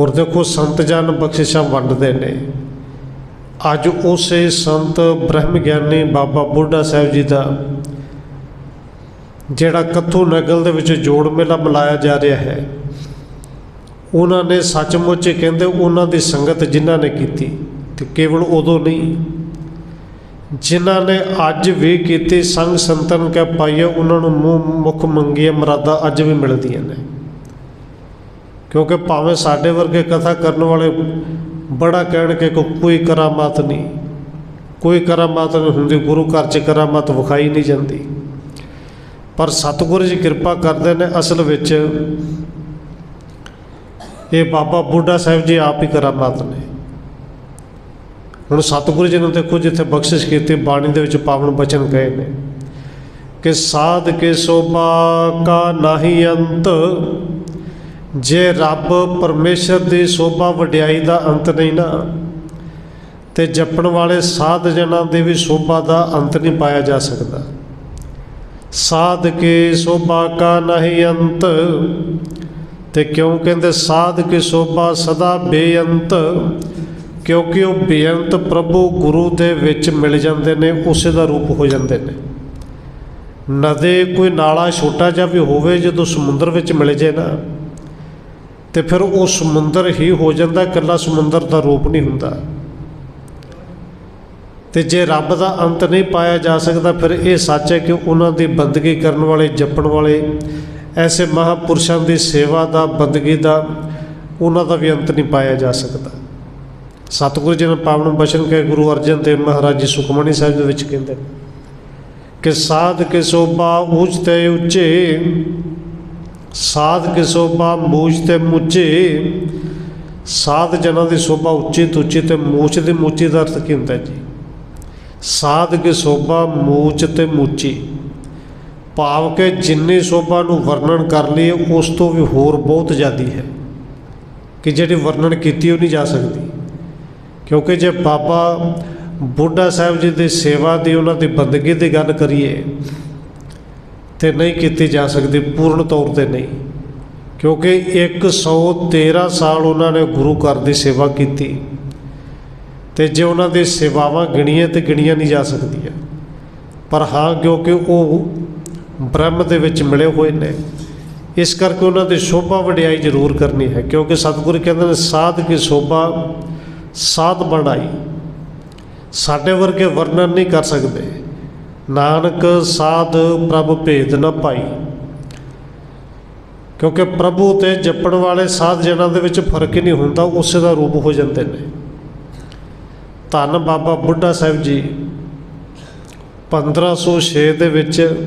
ਔਰ ਦੇਖੋ ਸੰਤ ਜਨ ਬਖਸ਼ਿਸ਼ਾਂ ਵੰਡਦੇ ਨੇ। ਅੱਜ ਉਸੇ ਸੰਤ ਬ੍ਰਹਮ ਗਿਆਨੀ ਬਾਬਾ ਬੁੱਢਾ ਸਾਹਿਬ ਜੀ ਦਾ, ਜਿਹੜਾ ਕੱਥੂ ਨਗਲ ਦੇ ਵਿੱਚ ਜੋੜ ਮੇਲਾ ਮਲਾਇਆ ਜਾ ਰਿਹਾ ਹੈ, ਉਹਨਾਂ ਨੇ ਸੱਚਮੁੱਚ ਕਹਿੰਦੇ ਉਹਨਾਂ ਦੀ ਸੰਗਤ ਜਿਨ੍ਹਾਂ ਨੇ ਕੀਤੀ, ਤੇ ਕੇਵਲ ਉਦੋਂ ਨਹੀਂ, ਜਿਨ੍ਹਾਂ ਨੇ ਅੱਜ ਵੀ ਕੀਤੀ, ਸੰਗ ਸੰਤਨ ਕੈ ਪਾਈਏ, ਉਹਨਾਂ ਨੂੰ ਮੂੰਹ ਮੁਖ ਮੰਗੀਆਂ ਮਰਾਦਾ ਅੱਜ ਵੀ ਮਿਲਦੀਆਂ ਨੇ। ਕਿਉਂਕਿ ਭਾਵੇਂ ਸਾਡੇ ਵਰਗੇ ਕਥਾ ਕਰਨ ਵਾਲੇ ਬੜਾ ਕਹਿਣ ਕਿ ਕੋਈ ਕਰਾਮਾਤ ਨਹੀਂ, ਕੋਈ ਕਰਾਮਾਤ ਨਹੀਂ ਹੁੰਦੀ ਗੁਰੂ ਘਰ 'ਚ ਕਰਾਮਾਤ ਵਿਖਾਈ ਨਹੀਂ ਜਾਂਦੀ। ਪਰ ਸਤਿਗੁਰੂ ਜੀ ਕਿਰਪਾ ਕਰਦੇ ਨੇ ਅਸਲ ਵਿੱਚ ਇਹ ਬਾਬਾ ਬੁੱਢਾ ਸਾਹਿਬ ਜੀ ਆਪ ਹੀ ਕਰਾਮਾਤ ਨੇ। ਹੁਣ ਸਤਿਗੁਰੂ ਜੀ ਨੂੰ ਦੇਖੋ ਜਿੱਥੇ ਬਖਸ਼ਿਸ਼ ਕੀਤੀ, ਬਾਣੀ ਦੇ ਵਿੱਚ ਪਾਵਨ ਬਚਨ ਕਹੇ ਨੇ ਕਿ ਸਾਧ ਕੇ ਸੋਭਾ ਕਾ ਨਾਹੀ ਅੰਤ ਜੇ ਰੱਬ ਪਰਮੇਸ਼ਰ ਦੀ ਸੋਭਾ ਵਡਿਆਈ ਦਾ ਅੰਤ ਨਹੀਂ ਨਾ, ਤੇ ਜਪਣ ਵਾਲੇ ਸਾਧ ਜਨਾਂ ਦੀ ਵੀ ਸੋਭਾ ਦਾ ਅੰਤ ਨਹੀਂ ਪਾਇਆ ਜਾ ਸਕਦਾ। ਸਾਧ ਕੇ ਸੋਭਾ ਕਾ ਨਹੀਂ ਅੰਤ? ਤੇ ਕਿਉਂ ਕਹਿੰਦੇ ਸਾਧ ਕੇ ਸੋਭਾ ਸਦਾ ਬੇਅੰਤ? ਕਿਉਂਕਿ ਉਹ ਬੇਅੰਤ ਪ੍ਰਭੂ ਗੁਰੂ ਦੇ ਵਿੱਚ ਮਿਲ ਜਾਂਦੇ ਨੇ, ਉਸੇ ਦਾ ਰੂਪ ਹੋ ਜਾਂਦੇ ਨੇ। ਨਦੇ ਕੋਈ ਨਾਲਾ ਛੋਟਾ ਜਿਹਾ ਵੀ ਹੋਵੇ ਜਦੋਂ ਸਮੁੰਦਰ ਵਿੱਚ ਮਿਲ ਜੇ ਨਾ ਤੇ ਫਿਰ ਉਹ ਸਮੁੰਦਰ ਹੀ ਹੋ ਜਾਂਦਾ, ਇਕੱਲਾ ਸਮੁੰਦਰ ਦਾ ਰੂਪ ਨਹੀਂ ਹੁੰਦਾ। ਤੇ ਜੇ ਰੱਬ ਦਾ ਅੰਤ ਨਹੀਂ ਪਾਇਆ ਜਾ ਸਕਦਾ, ਫਿਰ ਇਹ ਸੱਚ ਹੈ ਕਿ ਉਹਨਾਂ ਦੀ ਬੰਦਗੀ ਕਰਨ ਵਾਲੇ, ਜਪਣ ਵਾਲੇ, ਐਸੇ ਮਹਾਪੁਰਸ਼ਾਂ ਦੀ ਸੇਵਾ ਦਾ, ਬੰਦਗੀ ਦਾ ਉਹਨਾਂ ਦਾ ਵੀ ਅੰਤ ਨਹੀਂ ਪਾਇਆ ਜਾ ਸਕਦਾ। ਸਤਿਗੁਰੂ ਜੀ ਨੇ ਪਾਵਨ ਬਚਨ ਕੇ ਗੁਰੂ ਅਰਜਨ ਦੇਵ ਮਹਾਰਾਜ ਜੀ ਸੁਖਮਨੀ ਸਾਹਿਬ ਦੇ ਵਿੱਚ ਕਹਿੰਦੇ ਕਿ ਸਾਧ ਕੇ ਸੋਭਾ ਊਚ ਤੇ ਉੱਚੇ ਸਾਧ ਕੇ ਸੋਭਾ ਮੂਚ ਤੇ ਮੁੱਚੇ ਸਾਧ ਜਨਾਂ ਦੀ ਸੋਭਾ ਉੱਚੀ ਤੋਂ ਉੱਚੀ ਤੇ ਮੂਚ ਦੀ ਮੂਚੀ ਦਾ ਅਰਥ ਕੀ ਹੁੰਦਾ ਜੀ? ਸਾਧ ਕੇ ਸੋਭਾ ਮੂਚ ਤੇ ਮੂਚੀ ਭਾਵ ਕਿ ਜਿੰਨੀ ਸੋਭਾ ਨੂੰ ਵਰਣਨ ਕਰ ਲਈਏ, ਉਸ ਤੋਂ ਵੀ ਹੋਰ ਬਹੁਤ ਜ਼ਿਆਦੀ ਹੈ। ਕਿ ਜਿਹੜੀ ਵਰਣਨ ਕੀਤੀ ਉਹ ਨਹੀਂ ਜਾ ਸਕਦੀ। ਕਿਉਂਕਿ ਜੇ ਬਾਬਾ ਬੁੱਢਾ ਸਾਹਿਬ ਜੀ ਦੀ ਸੇਵਾ ਦੀ ਉਹਨਾਂ ਦੀ ਬੰਦਗੀ ਦੀ ਗੱਲ ਕਰੀਏ ਤੇ ਨਹੀਂ ਕੀਤੀ ਜਾ ਸਕਦੀ, ਪੂਰਨ ਤੌਰ ਤੇ ਨਹੀਂ। ਕਿਉਂਕਿ 113 ਸਾਲ ਉਹਨਾਂ ਨੇ ਗੁਰੂ ਘਰ ਦੀ ਸੇਵਾ ਕੀਤੀ। ਤੇ ਜੇ ਉਹਨਾਂ ਦੀ ਸੇਵਾਵਾਂ ਗਿਣੀਆਂ ਤੇ ਗਿਣੀਆਂ ਨਹੀਂ ਜਾ ਸਕਦੀਆਂ। ਪਰ ਹਾਂ, ਕਿਉਂਕਿ ਉਹ ਬ੍ਰਹਮ ਦੇ ਵਿੱਚ ਮਿਲੇ ਹੋਏ ਨੇ। ਇਸ ਕਰਕੇ ਉਹਨਾਂ ਦੀ ਸ਼ੋਭਾ ਵਡਿਆਈ ਜ਼ਰੂਰ ਕਰਨੀ ਹੈ, ਕਿਉਂਕਿ ਸਤਿਗੁਰ ਕਹਿੰਦੇ ਨੇ, ਸਾਧ ਕੀ ਸ਼ੋਭਾ, ਸਾਧ ਬਣਾਈ। ਸਾਡੇ ਵਰਗੇ ਵਰਣਨ ਨਹੀਂ ਕਰ ਸਕਦੇ। ਨਾਨਕ ਸਾਧ ਪ੍ਰਭ ਭੇਦ ਨਾ ਪਾਈ। ਕਿਉਂਕਿ ਪ੍ਰਭੂ ਤੇ ਜਪਣ ਵਾਲੇ ਸਾਧ ਜਨਾਂ ਦੇ ਵਿੱਚ ਫ਼ਰਕ ਹੀ ਨਹੀਂ ਹੁੰਦਾ, ਉਸੇ ਦਾ ਰੂਪ ਹੋ ਜਾਂਦੇ ਨੇ। ਧੰਨ ਬਾਬਾ ਬੁੱਢਾ ਸਾਹਿਬ ਜੀ 1506 ਦੇ ਵਿੱਚ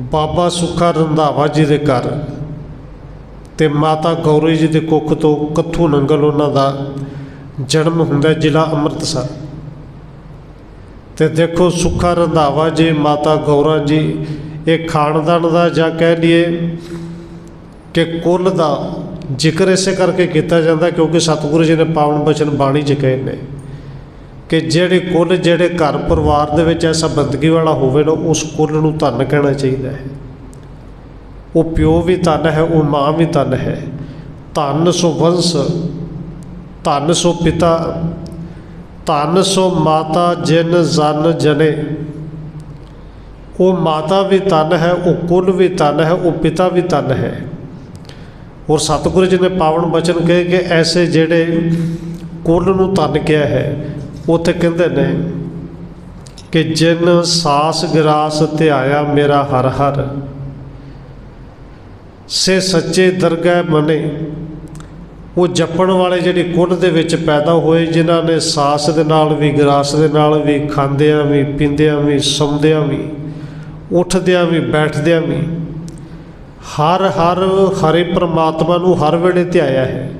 ਬਾਬਾ ਸੁੱਖਾ ਰੰਧਾਵਾ ਜੀ ਦੇ ਘਰ ਤੇ ਮਾਤਾ ਗੌਰੀ ਜੀ ਦੇ ਕੁੱਖ ਤੋਂ ਕੱਥੂ ਨੰਗਲ ਉਹਨਾਂ ਦਾ ਜਨਮ ਹੁੰਦਾ ਜ਼ਿਲ੍ਹਾ ਅੰਮ੍ਰਿਤਸਰ। ਤੇ ਦੇਖੋ ਸੁੱਖਾ ਰੰਧਾਵਾ ਜੀ, ਮਾਤਾ ਗੌਰਾ ਜੀ, ਇਹ ਖਾਨਦਾਨ ਦਾ ਜਾਂ ਕਹਿ ਲਈਏ ਕਿ ਕੁੱਲ ਦਾ ਜ਼ਿਕਰ ਇਸੇ ਕਰਕੇ ਕੀਤਾ ਜਾਂਦਾ ਕਿਉਂਕਿ ਸਤਿਗੁਰੂ ਜੀ ਨੇ ਪਾਵਨ ਬਚਨ ਬਾਣੀ 'ਚ ਕਹੇ ਨੇ ਕਿ ਜਿਹੜੇ ਕੁੱਲ ਜਿਹੜੇ ਘਰ ਪਰਿਵਾਰ ਦੇ ਵਿੱਚ ਐਸਾ ਬੰਦਗੀ ਵਾਲਾ ਹੋਵੇ ਨਾ, ਉਸ ਕੁੱਲ ਨੂੰ ਧੰਨ ਕਹਿਣਾ ਚਾਹੀਦਾ ਹੈ। ਉਹ ਪਿਓ ਵੀ ਧੰਨ ਹੈ, ਉਹ ਮਾਂ ਵੀ ਧੰਨ ਹੈ। ਧੰਨ ਸੋ ਵੰਸ, ਧੰਨ ਸੋ ਪਿਤਾ ਧਨ ਸੋ ਮਾਤਾ ਜਿਨ ਜਨ ਜਨੇ। ਉਹ ਮਾਤਾ ਵੀ ਧੰਨ ਹੈ, ਉਹ ਕੁੱਲ ਵੀ ਧੰਨ ਹੈ, ਉਹ ਪਿਤਾ ਵੀ ਧੰਨ ਹੈ। ਔਰ ਸਤਿਗੁਰੂ ਜੀ ਨੇ ਪਾਵਨ ਬਚਨ ਕਹੇ ਕਿ ਐਸੇ ਜਿਹੜੇ ਕੁੱਲ ਨੂੰ ਧੰਨ ਕਿਹਾ ਹੈ, ਉੱਥੇ ਕਹਿੰਦੇ ਨੇ ਕਿ ਜਿਨ ਸਾਸ ਗਰਾਸ ਧਿਆਇਆ ਮੇਰਾ ਹਰ ਹਰ। ਸੇ ਸੱਚੇ ਦਰਗਾਹ ਮਨੇ ਉਹ ਜੱਪਣ ਵਾਲੇ ਜਿਹੜੇ ਕੁੱਲ ਦੇ ਵਿੱਚ ਪੈਦਾ ਹੋਏ, ਜਿਨ੍ਹਾਂ ਨੇ ਸਾਸ ਦੇ ਨਾਲ ਵੀ, ਗਰਾਸ ਦੇ ਨਾਲ ਵੀ, ਖਾਂਦਿਆਂ ਵੀ, ਪੀਂਦਿਆਂ ਵੀ, ਸੌਂਦਿਆਂ ਵੀ, ਉੱਠਦਿਆਂ ਵੀ, ਬੈਠਦਿਆਂ ਵੀ, ਹਰ ਹਰ ਹਰੇ ਪ੍ਰਮਾਤਮਾ ਨੂੰ ਹਰ ਵੇਲੇ ਧਿਆਇਆ ਹੈ।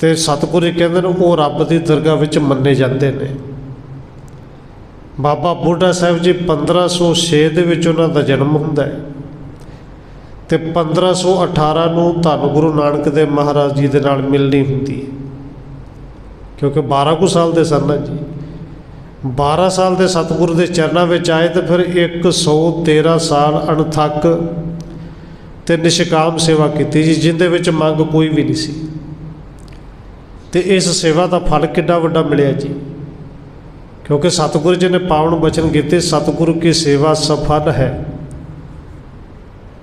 ਤੇ ਸਤਿਗੁਰੂ ਕਹਿੰਦੇ ਨੇ, ਉਹ ਰੱਬ ਦੀ ਦਰਗਾਹ ਵਿੱਚ ਮੰਨੇ ਜਾਂਦੇ ਨੇ। ਬਾਬਾ ਬੁੱਢਾ ਸਾਹਿਬ ਜੀ 1506 ਦੇ ਵਿੱਚ ਉਹਨਾਂ ਦਾ ਜਨਮ ਹੁੰਦਾ ਹੈ। ਤੇ 1518 ਨੂੰ ਧੰਨ ਗੁਰੂ ਨਾਨਕ ਦੇਵ ਮਹਾਰਾਜ ਜੀ ਦੇ ਨਾਲ ਮਿਲਣੀ ਹੁੰਦੀ ਹੈ। ਕਿਉਂਕਿ 12 ਕੁ ਸਾਲ ਦੇ ਸਨ ਨਾ ਜੀ। 12 ਸਾਲ ਦੇ ਸਤਿਗੁਰੂ ਦੇ ਚਰਨਾਂ ਵਿੱਚ ਆਏ ਤੇ ਫਿਰ 113 ਸਾਲ ਅਣਥੱਕ ਤੇ ਨਿਸ਼ਕਾਮ ਸੇਵਾ ਕੀਤੀ ਜੀ, ਜਿੰਦੇ ਵਿੱਚ ਮੰਗ ਕੋਈ ਵੀ ਨਹੀਂ ਸੀ। ਤੇ ਇਸ ਸੇਵਾ ਦਾ ਫਲ ਕਿੰਨਾ ਵੱਡਾ ਮਿਲਿਆ ਜੀ। ਕਿਉਂਕਿ ਸਤਿਗੁਰੂ ਜੀ ਨੇ ਪਾਵਨ ਬਚਨ ਕੀਤੇ, ਸਤਿਗੁਰੂ ਕੀ ਸੇਵਾ ਸਫਲ ਹੈ।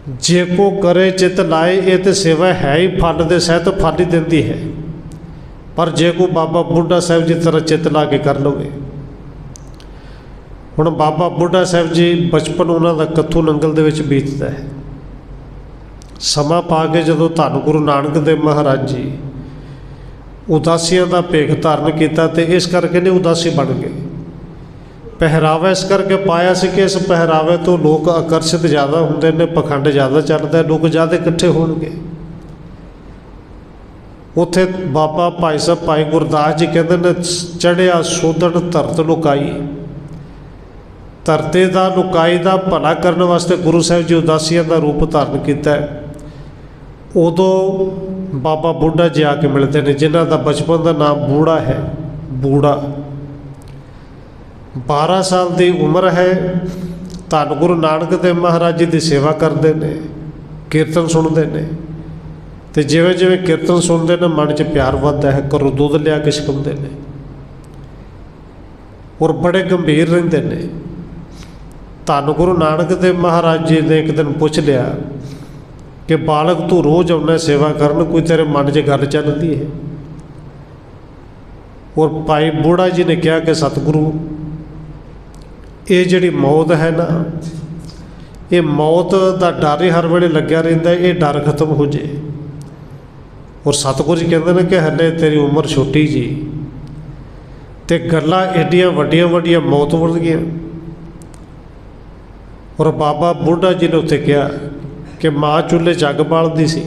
ਜੇ ਕੋ ਕਰੇ ਚਿਤ ਲਾਏ, ਇਹ ਤੇ ਸੇਵਾ ਹੈ ਹੀ, ਫਲ ਦੇ ਸਹਿਤ ਫਲ ਹੀ ਦਿੰਦੀ ਹੈ। ਪਰ ਜੇ ਕੋ ਬਾਬਾ ਬੁੱਢਾ ਸਾਹਿਬ ਜੀ ਤਰ੍ਹਾਂ ਚਿਤ ਲਾ ਕੇ ਕਰ ਲਵੇ। ਹੁਣ ਬਾਬਾ ਬੁੱਢਾ ਸਾਹਿਬ ਜੀ ਬਚਪਨ ਉਹਨਾਂ ਦਾ ਕੱਥੂ ਨੰਗਲ ਦੇ ਵਿੱਚ ਬੀਤਦਾ ਹੈ। ਸਮਾਂ ਪਾ ਕੇ ਜਦੋਂ ਧੰਨ ਗੁਰੂ ਨਾਨਕ ਦੇਵ ਮਹਾਰਾਜ ਜੀ ਉਦਾਸੀਆਂ ਦਾ ਭੇਖ ਧਾਰਨ ਕੀਤਾ ਤੇ ਇਸ ਕਰਕੇ ਨੇ ਉਦਾਸੀ ਬਣ ਗਏ। ਪਹਿਰਾਵਾ ਇਸ ਕਰਕੇ ਪਾਇਆ ਸੀ ਕਿ ਇਸ ਪਹਿਰਾਵੇ ਤੋਂ ਲੋਕ ਆਕਰਸ਼ਿਤ ਜ਼ਿਆਦਾ ਹੁੰਦੇ ਨੇ, ਪਖੰਡ ਜ਼ਿਆਦਾ ਚੱਲਦਾ, ਲੋਕ ਜ਼ਿਆਦਾ ਇਕੱਠੇ ਹੋਣਗੇ। ਉੱਥੇ ਬਾਬਾ ਭਾਈ ਸਾਹਿਬ, ਭਾਈ ਗੁਰਦਾਸ ਜੀ ਕਹਿੰਦੇ ਨੇ ਚੜਿਆ ਸੋਧਣ ਧਰਤ ਲੁਕਾਈ। ਧਰਤੇ ਦਾ ਲੁਕਾਈ ਦਾ ਭਲਾ ਕਰਨ ਵਾਸਤੇ ਗੁਰੂ ਸਾਹਿਬ ਜੀ ਉਦਾਸੀਆਂ ਦਾ ਰੂਪ ਧਾਰਨ ਕੀਤਾ ਉਦੋਂ ਬਾਬਾ ਬੁੱਢਾ ਜੀ ਆ ਕੇ ਮਿਲਦੇ ਨੇ, ਜਿਨ੍ਹਾਂ ਦਾ ਬਚਪਨ ਦਾ ਨਾਮ ਬੂੜਾ ਹੈ, ਬੂੜਾ। 12 ਸਾਲ ਦੀ ਉਮਰ ਹੈ। ਧੰਨ ਗੁਰੂ ਨਾਨਕ ਦੇਵ ਮਹਾਰਾਜ ਜੀ ਦੀ ਸੇਵਾ ਕਰਦੇ ਨੇ, ਕੀਰਤਨ ਸੁਣਦੇ ਨੇ। ਤੇ ਜਿਵੇਂ ਜਿਵੇਂ ਕੀਰਤਨ ਸੁਣਦੇ ਨੇ, ਮਨ 'ਚ ਪਿਆਰ ਵੱਧਦਾ ਹੈ, ਘਰੋਂ ਦੁੱਧ ਲਿਆ ਕੇ ਛਕਾਉਂਦੇ ਨੇ। ਔਰ ਬੜੇ ਗੰਭੀਰ ਰਹਿੰਦੇ ਨੇ। ਧੰਨ ਗੁਰੂ ਨਾਨਕ ਦੇਵ ਮਹਾਰਾਜ ਜੀ ਨੇ ਇੱਕ ਦਿਨ ਪੁੱਛ ਲਿਆ ਕਿ ਬਾਲਕ ਤੂੰ ਰੋਜ਼ ਆਉਣਾ ਸੇਵਾ ਕਰਨ, ਕੋਈ ਤੇਰੇ ਮਨ 'ਚ ਗੱਲ ਚੱਲਦੀ ਹੈ? ਔਰ ਭਾਈ ਬੂੜਾ ਜੀ ਨੇ ਕਿਹਾ ਕਿ ਸਤਿਗੁਰੂ ਇਹ ਜਿਹੜੀ ਮੌਤ ਹੈ ਨਾ, ਇਹ ਮੌਤ ਦਾ ਡਰ ਹੀ ਹਰ ਵੇਲੇ ਲੱਗਿਆ ਰਹਿੰਦਾ, ਇਹ ਡਰ ਖਤਮ ਹੋ ਜੇ। ਔਰ ਸਤਿਗੁਰੂ ਜੀ ਕਹਿੰਦੇ ਨੇ ਕਿ ਹਲੇ ਤੇਰੀ ਉਮਰ ਛੋਟੀ ਜੀ। ਤੇ ਗੱਲਾਂ ਐਡੀਆਂ ਵੱਡੀਆਂ ਵੱਡੀਆਂ ਮੌਤ ਵਰਗੀਆਂ ਔਰ ਬਾਬਾ ਬੁੱਢਾ ਜੀ ਨੇ ਉੱਥੇ ਕਿਹਾ ਕਿ ਮਾਂ ਚੁੱਲ੍ਹੇ 'ਚ ਅੱਗ ਬਾਲਦੀ ਸੀ।